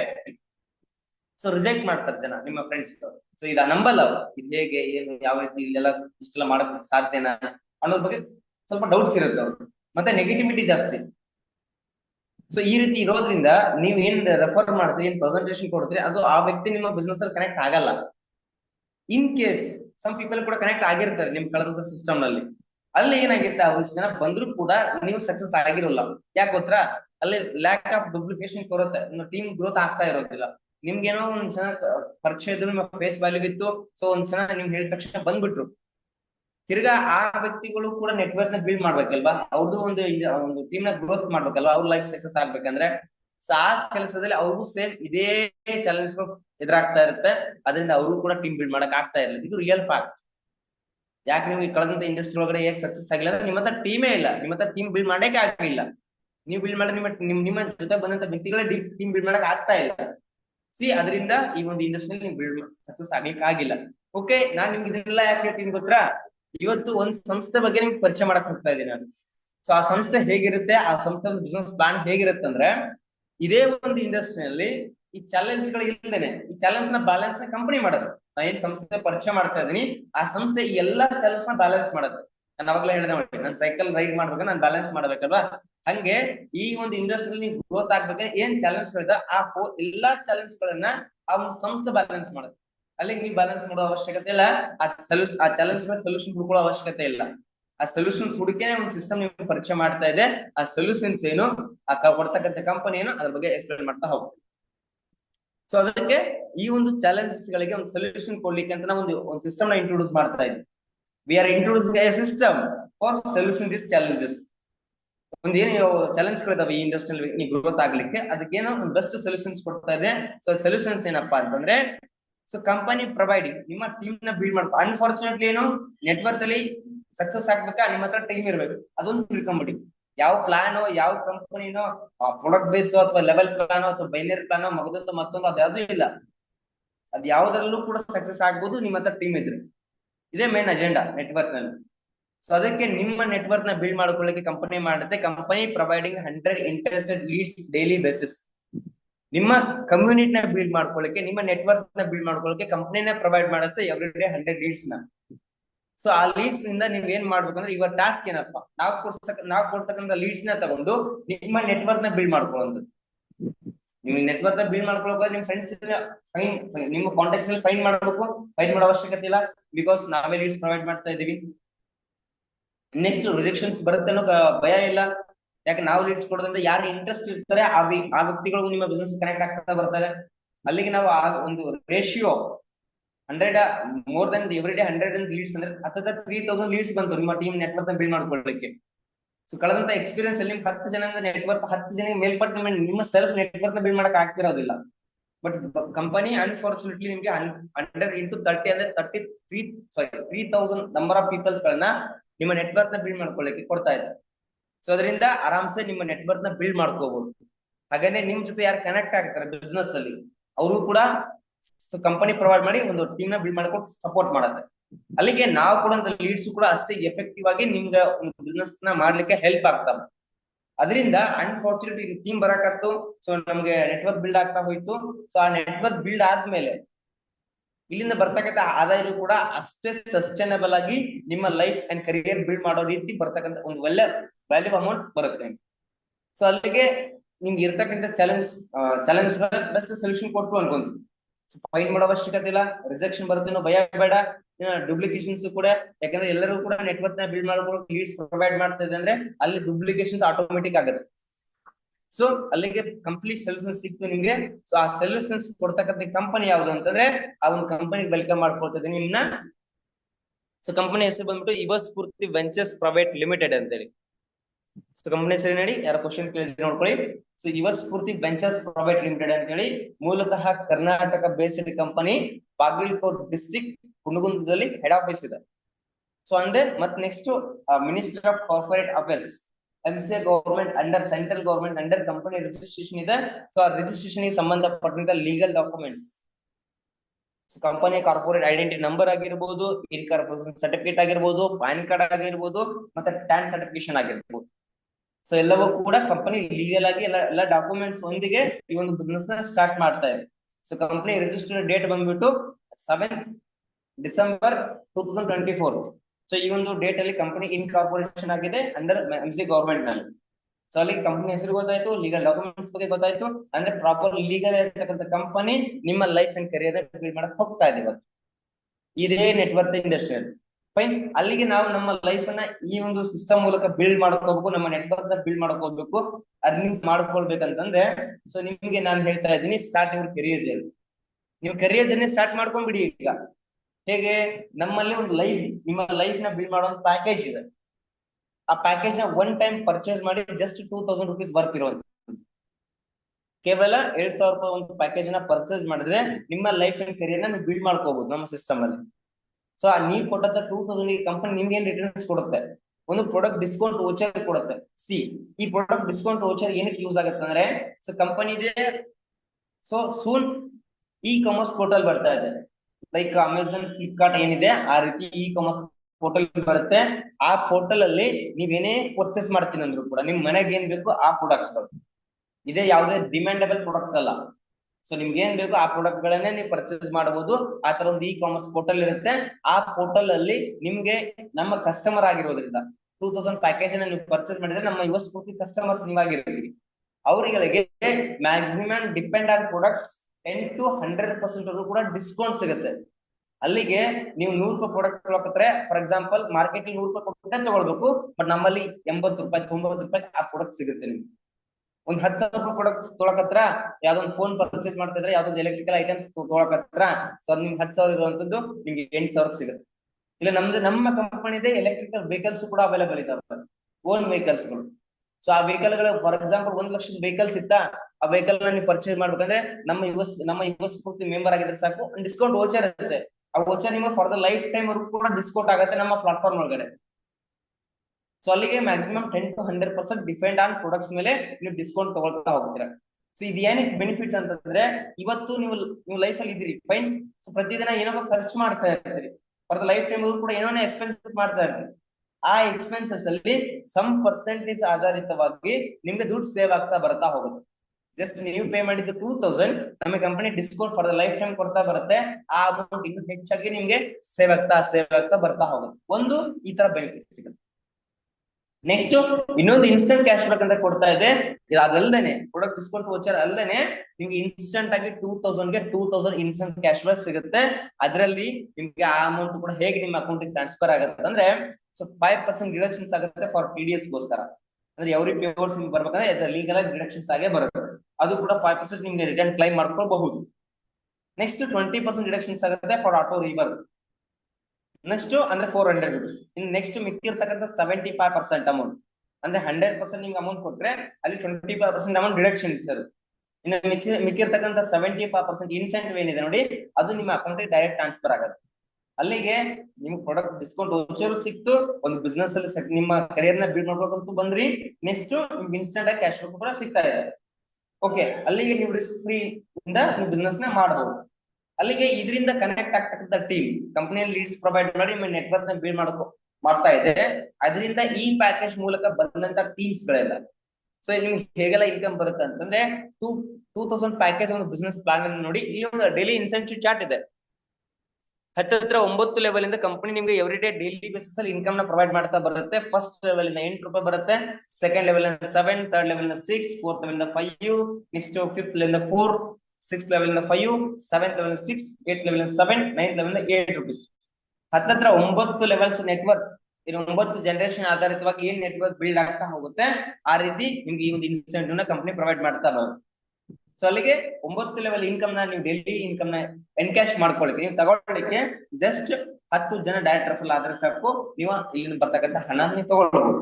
ಸೊ ರಿಜೆಕ್ಟ್ ಮಾಡ್ತಾರೆ ಜನ, ನಿಮ್ಮ ಫ್ರೆಂಡ್ಸ್ ಸೊ ಇದು ನಂಬಲ್ಲ ಅವರು. ಇದು ಹೇಗೆ, ಏನು, ಯಾವ ರೀತಿ ಇಲ್ಲೆಲ್ಲ ಇಷ್ಟೆಲ್ಲ ಮಾಡಕ್ ಸಾಧ್ಯನಾ ಅನ್ನೋದ್ರ ಬಗ್ಗೆ ಸ್ವಲ್ಪ ಡೌಟ್ಸ್ ಇರುತ್ತೆ ಅವ್ರು ಮತ್ತೆ ನೆಗೆಟಿವಿಟಿ ಜಾಸ್ತಿ. ಸೊ ಈ ರೀತಿ ಇರೋದ್ರಿಂದ ನೀವ್ ಏನ್ ರೆಫರ್ ಮಾಡ್ತೀರಿ ಏನ್ ಪ್ರೆಸೆಂಟೇಶನ್ ಕೊಡ್ತೀರಿ, ಅದು ಆ ವ್ಯಕ್ತಿ ನಿಮ್ಮ ಬಿಸ್ನೆಸ್ ಅಲ್ಲಿ ಕನೆಕ್ಟ್ ಆಗಲ್ಲ. ಇನ್ ಕೇಸ್ ಸಮ್ ಪೀಪಲ್ ಕೂಡ ಕನೆಕ್ಟ್ ಆಗಿರ್ತಾರೆ ನಿಮ್ ಕಳೆದ ಸಿಸ್ಟಮ್ನಲ್ಲಿ. ಅಲ್ಲಿ ಏನಾಗಿರುತ್ತೆ ಒಂದಿಷ್ಟು ಜನ ಬಂದ್ರು ಕೂಡ ನೀವು ಸಕ್ಸಸ್ ಆಗಿರಲ್ಲ. ಯಾಕೆ ಗೊತ್ತಾ? ಅಲ್ಲಿ ಲ್ಯಾಕ್ ಆಫ್ ಡುಪ್ಲಿಕೇಶನ್ ಕೊರುತ್ತೆ ಟೀಮ್ ಗ್ರೋತ್ ಆಗ್ತಾ ಇರೋದಿಲ್ಲ. ನಿಮ್ಗೇನೋ ಒಂದ್ ಜನ ಪರೀಕ್ಷೆ ಇದ್ರು ಫೇಸ್ ವ್ಯಾಲ್ಯೂ ಇತ್ತು ಸೊ ಒಂದ್ ಜನ ನಿಮ್ ಹೇಳಿದ ತಕ್ಷಣ ಬಂದ್ಬಿಟ್ರು. ತಿರ್ಗಾ ಆ ವ್ಯಕ್ತಿಗಳು ಕೂಡ ನೆಟ್ವರ್ಕ್ನ ಬಿಲ್ಡ್ ಮಾಡ್ಬೇಕಲ್ವಾ? ಅವ್ರದ್ದು ಒಂದು ಒಂದು ಟೀಮ್ನ ಗ್ರೋತ್ ಮಾಡ್ಬೇಕಲ್ವಾ? ಅವ್ರ ಲೈಫ್ ಸಕ್ಸಸ್ ಆಗ್ಬೇಕಂದ್ರೆ ಆ ಕೆಲಸದಲ್ಲಿ ಅವ್ರಿಗೂ ಸೇಮ್ ಇದೇ ಚಾಲೆಂಜ್ ಎದುರಾಗ್ತಾ ಇರುತ್ತೆ. ಅದರಿಂದ ಅವ್ರಿಗೂ ಕೂಡ ಟೀಮ್ ಬಿಲ್ಡ್ ಮಾಡಕ್ ಆಗ್ತಾ ಇರಲಿಲ್ಲ ಇದು ರಿಯಲ್ ಫ್ಯಾಕ್ಟ್ ಯಾಕೆ ನೀವು ಕಳೆದಂತ ಇಂಡಸ್ಟ್ರಿ ಒಳಗಡೆ ಹೇಗೆ ಸಕ್ಸಸ್ ಆಗಿಲ್ಲ ಅಂದ್ರೆ ನಿಮ್ಮ ಹತ್ರ ಟೀಮೇ ಇಲ್ಲ. ನಿಮ್ಮ ಹತ್ರ ಟೀಮ್ ಬಿಲ್ಡ್ ಮಾಡಕ್ಕೆ ಆಗಿಲ್ಲ. ನೀವು ಬಿಲ್ಡ್ ಮಾಡಿ ನಿಮ್ಮ ನಿಮ್ ನಿಮ್ಮ ಜೊತೆ ಬಂದಂತ ವ್ಯಕ್ತಿಗಳೇ ಟೀಮ್ ಬಿಲ್ಡ್ ಮಾಡಕ್ ಆಗ್ತಾ ಇಲ್ಲ. ಸಿ ಅದರಿಂದ ಈ ಒಂದು ಇಂಡಸ್ಟ್ರಿ ನೀವು ಬಿಲ್ಡ್ ಸಕ್ಸಸ್ ಆಗ್ಲಿಕ್ಕೆ ಆಗಿಲ್ಲ. ಓಕೆ ನಾನ್ ನಿಮ್ಗೆ ಇದೆಲ್ಲ ಯಾಕೆ ಹೇಳ್ತೀನಿ ಗೊತ್ತಾ? ಇವತ್ತು ಒಂದ್ ಸಂಸ್ಥೆ ಬಗ್ಗೆ ನಿಮ್ಗೆ ಪರಿಚಯ ಮಾಡಕ್ ಹೋಗ್ತಾ ಇದ್ದೀನಿ ನಾನು. ಸೊ ಆ ಸಂಸ್ಥೆ ಹೇಗಿರುತ್ತೆ, ಆ ಸಂಸ್ಥೆ ಬಿಸ್ನೆಸ್ ಪ್ಲಾನ್ ಹೇಗಿರುತ್ತೆ ಅಂದ್ರೆ, ಇದೇ ಒಂದು ಇಂಡಸ್ಟ್ರಿಯಲ್ಲಿ ಈ ಚಾಲೆಂಜ್ಗಳು ಇಲ್ದೇನೆ, ಈ ಚಾಲೆಂಜ್ನ ಬ್ಯಾಲೆನ್ಸ್ನ ಕಂಪನಿ ಮಾಡೋದು. ನಾ ಏನ್ ಸಂಸ್ಥೆ ಪರಿಚಯ ಮಾಡ್ತಾ ಇದೀನಿ ಆ ಸಂಸ್ಥೆ ಈ ಎಲ್ಲಾ ಚಾಲೆಂಜ್ನ ಬ್ಯಾಲೆನ್ಸ್ ಮಾಡೋದು. ನಾನು ಅವಾಗಲೇ ಹೇಳಿದೆ ಮಾಡಿ ನಾನು ಸೈಕಲ್ ರೈಡ್ ಮಾಡ್ಬೇಕು, ನಾನು ಬ್ಯಾಲೆನ್ಸ್ ಮಾಡ್ಬೇಕಲ್ವಾ? ಹಂಗೆ ಈ ಒಂದು ಇಂಡಸ್ಟ್ರಿ ನೀವು ಗ್ರೋತ್ ಆಗ್ಬೇಕು, ಏನ್ ಚಾಲೆಂಜ್ ಹೇಳಿದ ಆ ಎಲ್ಲಾ ಚಾಲೆಂಜ್ ಗಳನ್ನ ಆ ಒಂದು ಸಂಸ್ಥೆ ಬ್ಯಾಲೆನ್ಸ್ ಮಾಡುತ್ತೆ ಅಲ್ಲಿ ನೀವು ಬ್ಯಾಲೆನ್ಸ್ ಮಾಡೋ ಅವಶ್ಯಕತೆ ಇಲ್ಲ. ಆ ಸೊಲ್ಯೂಷನ್ ಆ ಚಾಲೆಂಜ್ ಸೊಲ್ಯೂಷನ್ ಹುಡುಕೊಳ್ಳೋ ಅವಶ್ಯಕತೆ ಇಲ್ಲ. ಆ ಸೊಲ್ಯೂಷನ್ಸ್ ಹುಡುಕೇನೆ ಒಂದು ಸಿಸ್ಟಮ್ ನಿಮ್ಗೆ ಪರಿಚಯ ಮಾಡ್ತಾ ಇದೆ. ಆ ಸೊಲ್ಯೂಷನ್ಸ್ ಏನು? ಆ ಕೊಡ್ತಕ್ಕಂಥ ಕಂಪನಿ ಏನು? ಅದ್ರ ಬಗ್ಗೆ ಎಕ್ಸ್ಪ್ಲೇನ್ ಮಾಡ್ತಾ ಹೋಗ್ತೀವಿ. ಸೊ ಅದಕ್ಕೆ ಈ ಒಂದು ಚಾಲೆಂಜಸ್ ಗಳಿಗೆ ಒಂದು ಸೊಲ್ಯೂಷನ್ ಕೊಡ್ಲಿಕ್ಕೆ ಅಂತ ಒಂದು ಒಂದು ಸಿಸ್ಟಮ್ನ ಇಂಟ್ರೊಡ್ಯೂಸ್ ಮಾಡ್ತಾ ಇದ್ವಿ. We are introduce a system for solution this challenges ಒಂದ್ ಏನು ಚಾಲೆಂಜ್ ಗಳಿದಾವೆ ಈ ಇಂಡಸ್ಟ್ರಿಯಲ್ ಗ್ರೋತ್ ಆಗ್ಲಿಕ್ಕೆ. ಅದಕ್ಕೆ ಏನೋ ಒಂದು ಬೆಸ್ಟ್ ಸೊಲ್ಯೂಷನ್ಸ್ ಕೊಡ್ತಾ ಇದೆ. ಸೊ ಸೊಲ್ಯೂಷನ್ಸ್ ಏನಪ್ಪಾ ಅಂತಂದ್ರೆ ಸೊ ಕಂಪನಿ ಪ್ರೊವೈಡಿಂಗ್ ನಿಮ್ಮ ಟೀಮ್ನ ಬಿಲ್ಡ್ ಮಾಡ್ಬೇಕು ಅನ್ಫಾರ್ಚುನೇಟ್ಲಿ ಏನು ನೆಟ್ವರ್ಕ್ ಅಲ್ಲಿ ಸಕ್ಸಸ್ ಆಗ್ಬೇಕಾ, ನಿಮ್ಮ ಹತ್ರ ಟೀಮ್ ಇರ್ಬೇಕು. ಅದೊಂದು ತಿಳ್ಕೊಂಬಿಡಿ. ಯಾವ ಪ್ಲಾನ್ ಯಾವ ಕಂಪನಿನೋ ಪ್ರೊಡಕ್ಟ್ ಬೇಸ್ ಅಥವಾ ಲೆವೆಲ್ ಪ್ಲಾನ್ ಅಥವಾ ಬೈನರಿ ಪ್ಲಾನ್ ಮಗದೊಂದು ಮತ್ತೊಂದು ಅದ್ಯಾವ್ದು ಇಲ್ಲ. ಅದ್ ಯಾವ್ದ್ರಲ್ಲೂ ಕೂಡ ಸಕ್ಸಸ್ ಆಗ್ಬೋದು, ನಿಮ್ಮ ಹತ್ರ ಟೀಮ್ ಇದ್ರೆ. ಇದೇ ಮೇನ್ ಅಜೆಂಡಾ ನೆಟ್ವರ್ಕ್ನಲ್ಲಿ. ಸೊ ಅದಕ್ಕೆ ನಿಮ್ಮ ನೆಟ್ವರ್ಕ್ನ ಬಿಲ್ಡ್ ಮಾಡ್ಕೊಳ್ಳಿಕ್ಕೆ ಕಂಪನಿ ಮಾಡುತ್ತೆ company providing hundred interested leads daily basis ನಿಮ್ಮ ಕಮ್ಯುನಿಟಿನ ಬಿಲ್ಡ್ ಮಾಡ್ಕೊಳ್ಳಕ್ಕೆ ನಿಮ್ಮ ನೆಟ್ವರ್ಕ್ನ ಬಿಲ್ಡ್ ಮಾಡ್ಕೊಳ್ಳಕ್ಕೆ ಕಂಪ್ನಿನ ಪ್ರೊವೈಡ್ ಮಾಡುತ್ತೆ ಎವ್ರಿ ಡೇ ಹಂಡ್ರೆಡ್ ಲೀಡ್ಸ್ನ. ಸೊ ಆ ಲೀಡ್ಸ್ನಿಂದ ನೀವ್ ಏನ್ ಮಾಡ್ಬೇಕಂದ್ರೆ ಇವಾಗ ಟಾಸ್ಕ್ ಏನಪ್ಪಾ? ನಾವು ಕೊಡ್ಸಕ್, ನಾವು ಕೊಡ್ತಕ್ಕಂಥ ಲೀಡ್ಸ್ನ ತಗೊಂಡು ನಿಮ್ಮ ನೆಟ್ವರ್ಕ್ನ ಬಿಲ್ಡ್ ಮಾಡ್ಕೊಳ್ಳೋದು. ನಿಮ್ ನೆಟ್ವರ್ಕ್ನ ಬಿಲ್ಡ್ ಮಾಡ್ಕೊಳಕ್ ನಿಮ್ ಫ್ರೆಂಡ್ಸ್ ಫೈನ್ ನಿಮ್ಮ ಕಾಂಟ್ಯಾಕ್ಟ್ಸ್ ಅಲ್ಲಿ ಫೈನ್ ಮಾಡ್ಬೇಕು ಫೈನ್ ಮಾಡೋ ಅವಶ್ಯಕತೆ ಇಲ್ಲ ಬಿಕಾಸ್ ನಾವೇ ಲೀಡ್ಸ್ ಪ್ರೊವೈಡ್ ಮಾಡ್ತಾ ಇದೀವಿ ನೆಕ್ಸ್ಟ್ ರಿಜೆಕ್ಷನ್ಸ್ ಬರುತ್ತೆ ಅನ್ನೋ ಭಯ ಇಲ್ಲ. ಯಾಕೆ ನಾವು ಲೀಡ್ಸ್ ಕೊಡೋದ್ರಿಂದ ಯಾರು ಇಂಟ್ರೆಸ್ಟ್ ಇರ್ತಾರೆ, ಆ ಆ ವ್ಯಕ್ತಿಗಳು ನಿಮ್ಮ ಬಿಸ್ನೆಸ್ ಕನೆಕ್ಟ್ ಆಗ್ತಾ ಬರ್ತಾರೆ ಅಲ್ಲಿಗೆ ನಾವು ಆ ಒಂದು ratio hundred more than every day hundred ಅಂತ ಲೀಡ್ಸ್ ಅಂದ್ರೆ ಹತ್ತದ ತ್ರೀ ತೌಸಂಡ್ ಲೀಡ್ಸ್ ಬಂತು ನಿಮ್ಮ ಟೀಮ್ ನೆಟ್ವರ್ಕ್ ಬಿಲ್ಡ್ ಮಾಡ್ಕೊಳ್ಳಿಕ್ಕೆ. ಸೊ ಕಳೆದಂತ ಎಕ್ಸ್ಪೀರಿಯನ್ಸ್ ಅಲ್ಲಿ ಹತ್ತು ಜನ ನೆಟ್ವರ್ಕ್ ಹತ್ತು ಜನ ಮೇಲ್ಪಟ್ಟು ನಿಮ್ಮ ಸೆಲ್ಫ್ ನೆಟ್ವರ್ಕ್ ಬಿಲ್ಡ್ ಮಾಡಕ್ ಆಗ್ತಿರೋದಿಲ್ಲ. ಬಟ್ ಕಂಪನಿ ಅನ್ಫಾರ್ಚುನೇಟ್ಲಿ ನಿಮ್ಗೆ ಹಂಡ್ರೆಡ್ ಇಂಟು ತರ್ಟಿ ಅಂದ್ರೆ thirty three sorry three thousand number of peoples ಗಳನ್ನ ನಿಮ್ಮ ನೆಟ್ವರ್ಕ್ನ ಬಿಲ್ಡ್ ಮಾಡ್ಕೊಳ್ಳಿಕ್ಕೆ ಕೊಡ್ತಾ ಇದೆ. ಸೊ ಅದರಿಂದ ಆರಾಮ್ಸೆ ನಿಮ್ಮ ನೆಟ್ವರ್ಕ್ನ ಬಿಲ್ಡ್ ಮಾಡ್ಕೋಬಹುದು ಹಾಗೇನೆ ನಿಮ್ ಜೊತೆ ಯಾರು ಕನೆಕ್ಟ್ ಆಗ್ತಾರೆ ಬಿಸ್ನೆಸ್ ಅಲ್ಲಿ, ಅವರು ಕೂಡ ಕಂಪನಿ ಪ್ರೊವೈಡ್ ಮಾಡಿ ಒಂದು ಟೀಮ್ನ ಬಿಲ್ಡ್ ಮಾಡ್ಕೊಂಡು ಸಪೋರ್ಟ್ ಮಾಡುತ್ತೆ. ಅಲ್ಲಿಗೆ ನಾವು ಕೂಡ ಲೀಡ್ಸ್ ಕೂಡ ಅಷ್ಟೇ ಎಫೆಕ್ಟಿವ್ ಆಗಿ ನಿಮ್ಗೆ ಒಂದು ಬಿಸ್ನೆಸ್ನ ಮಾಡ್ಲಿಕ್ಕೆ ಹೆಲ್ಪ್ ಆಗ್ತವೆ. ಅದರಿಂದ ಅನ್ಫಾರ್ಚುನೇಟ್ ಟೀಮ್ ಬರಕತ್ತು ಸೊ ನಮ್ಗೆ ನೆಟ್ವರ್ಕ್ ಬಿಲ್ಡ್ ಆಗ್ತಾ ಹೋಯ್ತು. ಸೊ ಆ ನೆಟ್ವರ್ಕ್ ಬಿಲ್ಡ್ ಆದ್ಮೇಲೆ ಇಲ್ಲಿಂದ ಬರ್ತಕ್ಕಂಥ ಆದಾಯ ಕೂಡ ಅಷ್ಟೇ ಸಸ್ಟೈನಬಲ್ ಆಗಿ ನಿಮ್ಮ ಲೈಫ್ ಅಂಡ್ ಕರಿಯರ್ ಬಿಲ್ಡ್ ಮಾಡೋ ರೀತಿ ಬರ್ತಕ್ಕಂಥ ಒಂದು ಒಳ್ಳೆ ವ್ಯಾಲ್ಯೂ ಅಮೌಂಟ್ ಬರುತ್ತೆ. ಸೊ ಅಲ್ಲಿಗೆ ನಿಮ್ಗೆ ಇರ್ತಕ್ಕಂಥ ಚಾಲೆಂಜ್ ಚಾಲೆಂಜ್ ಬೆಸ್ಟ್ ಸೊಲ್ಯೂಷನ್ ಕೊಟ್ಟು ಅನ್ಕೊಂತೀವಿ ಫೈನ್ ಮಾಡೋ ಅವಶ್ಯಕತೆ ಇಲ್ಲ ರಿಜೆಕ್ಷನ್ ಬರುತ್ತೆ ಭಯ ಬೇಡ ಡುಪ್ಲಿಕೇಶನ್ಸ್ ಕೂಡ, ಯಾಕಂದ್ರೆ ಎಲ್ಲರೂ ಕೂಡ ನೆಟ್ವರ್ಕ್ನ ಬಿಲ್ಡ್ ಮಾಡ್ಕೊಂಡು ಲೀಡ್ಸ್ ಪ್ರೊವೈಡ್ ಮಾಡ್ತಾ ಅಂದ್ರೆ ಅಲ್ಲಿ ಡುಪ್ಲಿಕೇಶನ್ಸ್ ಆಟೋಮೆಟಿಕ್ ಆಗುತ್ತೆ. ಸೊ ಅಲ್ಲಿಗೆ ಕಂಪ್ಲೀಟ್ ಸೊಲ್ಯೂಷನ್ ಸಿಕ್ತು ನಿಮ್ಗೆ. ಸೊ ಆ ಸೊಲ್ಯೂಷನ್ಸ್ ಕೊಡ್ತಕ್ಕಂಥ ಕಂಪನಿ ಯಾವ್ದು ಅಂತಂದ್ರೆ, ಆ ಒಂದು ಕಂಪನಿ ವೆಲ್ಕಮ್ ಮಾಡ್ಕೊಳ್ತದೆ ನಿಮ್ನ. ಸೊ ಕಂಪನಿ ಹೆಸರು ಬಂದ್ಬಿಟ್ಟು Yuva Spoorthi ventures private limited ಅಂತೇಳಿ. ಸೊ ಕಂಪನಿ ಹೆಸರು ನೋಡಿ ಯಾರ ಕ್ವಶನ್ ಕೇಳಿದ್ರೆ ನೋಡ್ಕೊಳ್ಳಿ. ಸೊ ಯುವ ಸ್ಫೂರ್ತಿ ವೆಂಚರ್ಸ್ ಪ್ರೈವೇಟ್ ಲಿಮಿಟೆಡ್ ಅಂತ ಹೇಳಿ ಮೂಲತಃ Karnataka based company Bagalkot district ಕುಣಗುಂದದಲ್ಲಿ head office ಇದೆ. ಸೊ ಅಂದ್ರೆ ಮತ್ next minister of corporate affairs M C government under central government under company registration ಇದೆ. ಸೊ ಆ ರಿಜಿಸ್ಟ್ರೇಷನ್ ಸಂಬಂಧಪಟ್ಟಂತ legal documents company corporate identity number ಆಗಿರ್ಬೋದು ಇನ್ಕಾರ್ಪೊರೇಷನ್ ಸರ್ಟಿಫಿಕೇಟ್ ಆಗಿರ್ಬೋದು PAN card ಆಗಿರ್ಬೋದು, ಮತ್ತೆ ಟ್ಯಾನ್ ಸರ್ಟಿಫಿಕೇಶನ್ ಆಗಿರ್ಬೋದು. ಸೊ ಎಲ್ಲವೂ ಕೂಡ ಕಂಪನಿ ಲೀಗಲ್ ಆಗಿ ಎಲ್ಲ ಎಲ್ಲ ಡಾಕ್ಯುಮೆಂಟ್ಸ್ ಒಂದಿಗೆ ಈ ಒಂದು ಬಿಸ್ನೆಸ್ನ ಸ್ಟಾರ್ಟ್ ಮಾಡ್ತಾ ಇದೆ. ಸೊ ಕಂಪನಿ ರಿಜಿಸ್ಟರ್ಡ್ ಡೇಟ್ ಬಂದ್ಬಿಟ್ಟು seventh December two thousand twenty four so ಈ ಒಂದು ಡೇಟ್ ಅಲ್ಲಿ ಕಂಪನಿ ಇನ್ಕಾರ್ಪೊರೇಷನ್ ಆಗಿದೆ ಅಂಡರ್ ಎಂ ಸಿ ಗವರ್ಮೆಂಟ್ನಲ್ಲಿ. ಸೊ ಅಲ್ಲಿ ಕಂಪನಿ ಹೆಸರು ಗೊತ್ತಾಯ್ತು ಲೀಗಲ್ ಡಾಕ್ಯುಮೆಂಟ್ಸ್ ಬಗ್ಗೆ ಗೊತ್ತಾಯ್ತು, ಅಂದ್ರೆ ಪ್ರಾಪರ್ ಲೀಗಲ್ ಇರ್ತಕ್ಕಂಥ ಕಂಪನಿ ನಿಮ್ಮ ಲೈಫ್ ಅಂಡ್ ಕೆರಿಯರ್ ಬಿಲ್ಡ್ ಮಾಡಕ್ ಹೋಗ್ತಾ ಇದೆ ಇವತ್ತು. ಇದೇ ನೆಟ್ವರ್ಕ್ ಇಂಡಸ್ಟ್ರಿ ಫೈನ್ ಅಲ್ಲಿಗೆ ನಾವು ನಮ್ಮ ಲೈಫ್ ಅನ್ನ ಈ ಒಂದು ಸಿಸ್ಟಮ್ ಮೂಲಕ ಬಿಲ್ಡ್ ಮಾಡ್ಕೋಬೇಕು ನಮ್ಮ ನೆಟ್ವರ್ಕ್ನ ಬಿಲ್ಡ್ ಮಾಡ್ಕೋಬೇಕು ಅರ್ನಿಂಗ್ಸ್ ಮಾಡ್ಕೊಳ್ಬೇಕಂತಂದ್ರೆ ಸೊ ನಿಮ್ಗೆ ನಾನು ಹೇಳ್ತಾ ಇದ್ದೀನಿ ಸ್ಟಾರ್ಟ್ ಯುವರ್ ಕೆರಿಯರ್ ಜರ್ನಿ ನೀವು ಕೆರಿಯರ್ ಜರ್ನಿ ಸ್ಟಾರ್ಟ್ ಮಾಡ್ಕೊಂಡ್ಬಿಡಿ ಈಗ. ಹೇಗೆ ನಮ್ಮಲ್ಲಿ ಒಂದು ಲೈಫ್ ನಿಮ್ಮ ಲೈಫ್ನ ಬಿಲ್ಡ್ ಮಾಡೋ ಪ್ಯಾಕೇಜ್ ಇದೆ. ಆ ಪ್ಯಾಕೇಜ್ನ ಒನ್ ಟೈಮ್ ಪರ್ಚೇಸ್ ಮಾಡಿ ಜಸ್ಟ್ ಟೂ ತೌಸಂಡ್ ರುಪೀಸ್ ಬರ್ತಿರೋ ಕೇವಲ ಎರಡ್ ಸಾವಿರ ರೂಪಾಯಿ ಒಂದು ಪ್ಯಾಕೇಜ್ನ ಪರ್ಚೇಸ್ ಮಾಡಿದ್ರೆ ನಿಮ್ಮ ಲೈಫ್ ಅಂಡ್ ಕರಿಯರ್ನ ಬಿಲ್ಡ್ ಮಾಡ್ಕೋಬಹುದು ನಮ್ಮ ಸಿಸ್ಟಮ್ ಅಲ್ಲಿ. ಸೊ ನೀವು ಕೊಟ್ಟಂತ ಟೂ ತೌಸಂಡ್ ಕಂಪನಿ ನಿಮ್ಗೆ ಏನ್ ರಿಟರ್ನ್ಸ್ ಕೊಡುತ್ತೆ? ಒಂದು ಪ್ರಾಡಕ್ಟ್ ಡಿಸ್ಕೌಂಟ್ ವೋಚರ್ ಕೊಡುತ್ತೆ. ಸಿ ಈ ಪ್ರಾಡಕ್ಟ್ ಡಿಸ್ಕೌಂಟ್ ವೋಚರ್ ಏನಕ್ಕೆ ಯೂಸ್ ಆಗುತ್ತೆ ಅಂದ್ರೆ ಸೊ ಕಂಪನಿ ಇದೆ so soon e commerce portal ಬರ್ತಾ ಇದೆ. ಲೈಕ್ ಅಮೆಝಾನ್ ಫ್ಲಿಪ್ಕಾರ್ಟ್ ಏನಿದೆ, ಆ ರೀತಿ ಇ ಕಾಮರ್ಸ್ ಪೋರ್ಟಲ್ ಬರುತ್ತೆ. ಆ ಪೋರ್ಟಲ್ ಅಲ್ಲಿ ನೀವೇನೇ ಪರ್ಚೇಸ್ ಮಾಡ್ತೀನಿ ಅಂದ್ರು ಕೂಡ ನಿಮ್ ಮನೆಗೆ ಏನ್ ಬೇಕು ಆ ಪ್ರಾಡಕ್ಟ್ಸ್ ಇದೇ ಯಾವುದೇ ಡಿಮ್ಯಾಂಡಬಲ್ ಪ್ರಾಡಕ್ಟ್ ಅಲ್ಲ. ಸೊ ನಿಮ್ಗೆ ಏನ್ ಬೇಕು ಆ ಪ್ರಾಡಕ್ಟ್ ಗಳನ್ನೇ ನೀವು ಪರ್ಚೇಸ್ ಮಾಡಬಹುದು ಆ ತರ ಒಂದು ಇ ಕಾಮರ್ಸ್ ಪೋರ್ಟಲ್ ಇರುತ್ತೆ. ಆ ಪೋರ್ಟಲ್ ಅಲ್ಲಿ ನಿಮ್ಗೆ ನಮ್ಮ ಕಸ್ಟಮರ್ ಆಗಿರೋದ್ರಿಂದ ಟೂ ತೌಸಂಡ್ ಪ್ಯಾಕೇಜ್ ಅನ್ನ ನೀವು ಪರ್ಚೇಸ್ ಮಾಡಿದ್ರೆ ನಮ್ಮ ಯುವ ಸ್ಫೂರ್ತಿ ಕಸ್ಟಮರ್ಸ್ ನೀವಾಗಿರ್ತೀರಿ ಅವರಿಗೆ maximum depend on products ten to hundred percent ಕೂಡ ಡಿಸ್ಕೌಂಟ್ ಸಿಗುತ್ತೆ. ಅಲ್ಲಿಗೆ ನೀವು ನೂರು ರೂಪಾಯಿ ಪ್ರಾಡಕ್ಟ್ ತಗೊಳಕತ್ರೆ ಫಾರ್ ಎಕ್ಸಾಂಪಲ್ ಮಾರ್ಕೆಟ್ ನೂರು ರೂಪಾಯಿ ಕೊಟ್ಟೆ ತಗೊಳ್ಬೇಕು ಬಟ್ ನಮ್ಮಲ್ಲಿ ಎಂಬತ್ತು ರೂಪಾಯಿ, ತೊಂಬತ್ತು ರೂಪಾಯಿ ಆ ಪ್ರಾಡಕ್ಟ್ ಸಿಗುತ್ತೆ ನಿಮ್ಗೆ. ಒಂದ್ ಹತ್ತು ಸಾವಿರ ರೂಪಾಯಿ ಪ್ರಾಡಕ್ಟ್ ತೊಳಕತ್ರ ಯಾವ್ದೊಂದು ಫೋನ್ ಪರ್ಚೇಸ್ ಮಾಡ್ತಾ ಇದ್ರೆ ಯಾವ್ದೊಂದು ಎಲೆಕ್ಟ್ರಿಕಲ್ ಐಟಮ್ಸ್ ತೊಳಕತ್ರ ಸೊ ಅದ್ ನಿಮ್ಗೆ ಹತ್ತು ಸಾವಿರ ಇರುವಂತದ್ದು ನಿಮ್ಗೆ ಎಂಟು ಸಾವಿರ ಸಿಗುತ್ತೆ. ಇಲ್ಲ, ನಮ್ದು, ನಮ್ಮ ಕಂಪನಿದೆ ಎಲೆಕ್ಟ್ರಿಕಲ್ ವೆಹಿಕಲ್ಸ್ ಕೂಡ ಅವೈಲೇಬಲ್ ಇದಾವೆ. ಓನ್ ವೆಹಿಕಲ್ಸ್ಗಳು. ಸೊ ಆ ವೆಹಿಕಲ್ಗಳು ಫಾರ್ ಎಕ್ಸಾಂಪಲ್ ಒಂದ್ ಲಕ್ಷದ ವೆಹಿಕಲ್ಸ್ ಇತ್ತಾ, ಆ ವೆಹಿಕಲ್ ನೀವು ಪರ್ಚೇಸ್ ಮಾಡ್ಬೇಕಂದ್ರೆ ನಮ್ಮ ಯುವ ನಮ್ಮ ಯುವ ಸ್ಫೂರ್ತಿ ಮೆಂಬರ್ ಆಗಿದ್ರೆ ಸಾಕು. ಡಿಸ್ಕೌಂಟ್ ವೋಚರ್ ಇರುತ್ತೆ. ಆ ವೋಚರ್ ನಿಮಗೆ ಫಾರ್ ದ ಲೈಫ್ ಟೈಮ್ ವರ್ಗೂ ಕೂಡ ಡಿಸ್ಕೌಂಟ್ ಆಗುತ್ತೆ ನಮ್ಮ ಪ್ಲಾಟ್ಫಾರ್ಮ್ ಒಳಗಡೆ. ಸೊ ಅಲ್ಲಿಗೆ maximum ten to hundred percent depend on products ಮೇಲೆ ನೀವು ಡಿಸ್ಕೌಂಟ್ ತಗೊಳ್ತಾ ಹೋಗ್ತೀರಾ. ಸೊ ಇದು ಏನಕ್ಕೆ ಬೆನಿಫಿಟ್ ಅಂತಂದ್ರೆ, ಇವತ್ತು ನೀವು ನೀವು ಲೈಫ್ ಅಲ್ಲಿ ಇದ್ದೀರಿ ಫೈನ್ ಸೊ ಪ್ರತಿದಿನ ಏನೋ ಖರ್ಚು ಮಾಡ್ತಾ ಇರ್ತೀರಿ. ಫಾರ್ ದ ಲೈಫ್ ಟೈಮ್ ಕೂಡ ಏನೋ ಎಕ್ಸ್ಪೆನ್ಸಸ್ ಮಾಡ್ತಾ ಇರ್ತೀರಿ. ಆ ಎಕ್ಸ್ಪೆನ್ಸಸ್ ಅಲ್ಲಿ ಸಮ್ ಪರ್ಸೆಂಟೇಜ್ ಆಧಾರಿತವಾಗಿ ನಿಮ್ಗೆ ದುಡ್ಡು ಸೇವ್ ಆಗ್ತಾ ಬರ್ತಾ ಹೋಗುತ್ತೆ. ಜಸ್ಟ್ ನೀವು ಪೇ ಮಾಡಿದ್ದು ಟೂ ತೌಸಂಡ್ ನಮ್ಮ company discount for the lifetime ಕೊಡ್ತಾ ಬರುತ್ತೆ. ಆ ಅಮೌಂಟ್ ಇನ್ನು ಹೆಚ್ಚಾಗಿ ನಿಮ್ಗೆ ಸೇವ್ ಆಗ್ತಾ ಸೇವ್ ಆಗ್ತಾ ಬರ್ತಾ ಹೋಗುತ್ತೆ. ಒಂದು ಈ ತರ ಬೆನಿಫಿಟ್ ಸಿಗುತ್ತೆ. ನೆಕ್ಸ್ಟ್ ಇನ್ನೊಂದು ಇನ್ಸ್ಟಂಟ್ ಕ್ಯಾಶ್ ಬ್ಯಾಕ್ ಅಂತ ಕೊಡ್ತಾ ಇದೆ. ಅದಲ್ಲದೆ ಪ್ರಾಡಕ್ಟ್ ಡಿಸ್ಕೌಂಟ್ ವೋಚರ್ ಅಲ್ಲದೆ ನಿಮ್ಗೆ ಇನ್ಸ್ಟಂಟ್ ಆಗಿ ಟೂ ತೌಸಂಡ್ಗೆ two thousand instant cash back ಸಿಗುತ್ತೆ. ಅದರಲ್ಲಿ ನಿಮ್ಗೆ ಆ ಅಮೌಂಟ್ ಕೂಡ ಹೇಗೆ ನಿಮ್ಮ ಅಕೌಂಟ್ ಟ್ರಾನ್ಸ್ಫರ್ ಆಗುತ್ತೆ ಅಂದ್ರೆ ಸೊ ಫೈವ್ ಪರ್ಸೆಂಟ್ ಡಿಡಕ್ಷನ್ಸ್ ಆಗುತ್ತೆ ಫಾರ್ ಟಿ ಡಿ ಎಸ್ ಗೋಸ್ಕರ. ಅಂದ್ರೆ ಎವ್ರಿ ಪೇಪರ್ಸ್ ನಿಮ್ಗೆ ಬರ್ಬೇಕಂದ್ರೆ ಲೀಗಲ್ ಆಗಿ ಡಿಡಕ್ಷನ್ಸ್ ಆಗೇ ಬರುತ್ತೆ. ಅದು ಕೂಡ ಫೈವ್ ಪರ್ಸೆಂಟ್ ನಿಮ್ಗೆ ರಿಟರ್ನ್ ಕ್ಲೈಮ್ ಮಾಡ್ಕೊಳ್ಬಹುದು. ನೆಕ್ಸ್ಟ್ ಟ್ವೆಂಟಿ ಪರ್ಸೆಂಟ್ ಡಿಡಕ್ಷನ್ಸ್ ಆಗುತ್ತೆ ಫಾರ್ ಆಟೋ ರೀಬರ್ ನೆಕ್ಸ್ಟ್ ಅಂದ್ರೆ four hundred rupees in next ಮಿಕ್ಕಿರ್ತಕ್ಕಂಥ seventy five percent amount ಅಂದ್ರೆ ಹಂಡ್ರೆಡ್ ಪರ್ಸೆಂಟ್ ನಿಮ್ಗೆ ಅಮೌಂಟ್ ಕೊಟ್ರೆ ಅಲ್ಲಿ twenty five percent amount deduction sir ಇನ್ನು ಮಿಕ್ಕಿ ಮಿಕ್ಕಿರ್ತಕ್ಕಂಥ ಸೆವೆಂಟಿ ಫೈವ್ ಪರ್ಸೆಂಟ್ ಇನ್ಸೆಂಟಿವ್ ಏನಿದೆ ನೋಡಿ, ಅದು ನಿಮ್ಮ ಅಕೌಂಟ್ ಡೈರೆಕ್ಟ್ ಟ್ರಾನ್ಸ್ಫರ್ ಆಗುತ್ತೆ. ಅಲ್ಲಿಗೆ ನಿಮ್ಗೆ ಪ್ರಾಡಕ್ಟ್ ಡಿಸ್ಕೌಂಟ್ ವೋಚರ್ ಸಿಕ್ತು, ಒಂದು ಬಿಸ್ನೆಸ್ ಅಲ್ಲಿ ನಿಮ್ಮ ಕರಿಯರ್ನ ಬಿಲ್ಡ್ ಮಾಡ್ಬೇಕಂತೂ ಬಂದ್ರಿ ನೆಕ್ಸ್ಟ್ ನಿಮ್ಗೆ ಇನ್ಸ್ಟೆಂಟ್ ಆಗಿ ಕ್ಯಾಶ್ ಕೂಡ ಸಿಗ್ತಾ ಇದೆ. ಓಕೆ ಅಲ್ಲಿಗೆ ನೀವು ರಿಸ್ಕ್ ಫ್ರೀ ಇಂದ ಬಿಸ್ನೆಸ್ನ ಮಾಡಬಹುದು ಅಲ್ಲಿಗೆ ಇದರಿಂದ ಕನೆಕ್ಟ್ ಆಗ್ತಕ್ಕಂಥ ಟೀಮ್ ಕಂಪನಿ ಲೀಡ್ಸ್ ಪ್ರೊವೈಡ್ ಮಾಡಿ ನೆಟ್ವರ್ಕ್ನ ಬಿಲ್ಡ್ ಮಾಡ್ಕೊ ಮಾಡ್ತಾ ಇದೆ. ಅದರಿಂದ ಈ ಪ್ಯಾಕೇಜ್ ಮೂಲಕ ಬಂದಂತ ಟೀಮ್ಸ್ ಗಳೆಲ್ಲ. ಸೊ ನಿಮ್ಗೆ ಹೇಗೆಲ್ಲ ಇನ್ಕಮ್ ಬರುತ್ತೆ ಅಂತಂದ್ರೆ ಟೂ ಟೂ ತೌಸಂಡ್ ಪ್ಯಾಕೇಜ್ ಒಂದು ಬಿಸ್ನೆಸ್ ಪ್ಲಾನ್ ಅನ್ನು ನೋಡಿ ಇಲ್ಲಿ ಒಂದು ಡೈಲಿ ಇನ್ಸೆಂಟಿವ್ ಚಾರ್ಟ್ ಇದೆ. ಹತ್ತಿರ ಒಂಬತ್ತು ಲೆವೆಲ್ ಇಂದ ಕಂಪನಿ ನಿಮ್ಗೆ ಎವ್ರಿ ಡೇ ಡೈಲಿ ಬೇಸಿಸ್ ಅಲ್ಲಿ ಇನ್ಕಮ್ನ ಪ್ರೊವೈಡ್ ಮಾಡ್ತಾ ಬರುತ್ತೆ. ಫಸ್ಟ್ ಲೆವೆಲ್ ಇಂದ ಎಂಟು ರೂಪಾಯಿ ಬರುತ್ತೆ second level seven third level ಇಂದ ಸಿಕ್ಸ್ ಫೋರ್ತ್ ಲೆವೆಲ್ ಇಂದ five next fifth level four six level ಇಂದ five seventh level six eight level ಇಂದ seven ninth level eight rupees ಹತ್ತತ್ರ ಒಂಬತ್ತು ಲೆವೆಲ್ಸ್ ನೆಟ್ವರ್ಕ್ ಇನ್ನು ಒಂಬತ್ತು ಜನರೇಷನ್ ಆಧಾರಿತವಾಗಿ ಏನ್ ನೆಟ್ವರ್ಕ್ ಬಿಲ್ಡ್ ಆಗ್ತಾ ಹೋಗುತ್ತೆ, ಆ ರೀತಿ ನಿಮ್ಗೆ ಈ ಒಂದು ಇನ್ಸೆಂಟಿವ್ನ ಕಂಪನಿ ಪ್ರೊವೈಡ್ ಮಾಡ್ತಾ ಬರುತ್ತೆ. ಸೊ ಅಲ್ಲಿಗೆ ಒಂಬತ್ತು ಲೆವೆಲ್ ಇನ್ಕಮ್ನ ನೀವು ಡೈಲಿ ಇನ್ಕಮ್ನ ಎನ್ಕ್ಯಾಶ್ ಮಾಡ್ಕೊಳ್ಳಿ ನೀವು ತಗೊಳ್ಳಿಕ್ಕೆ ಜಸ್ಟ್ ಹತ್ತು ಜನ ಡೈರೆಕ್ಟ್ ರೆಫರ್ ಆದ್ರೆ ಸಾಕು, ನೀವು ಇಲ್ಲಿ ಬರ್ತಕ್ಕಂಥ ಹಣ ನೀವು ತಗೊಳ್ಬಹುದು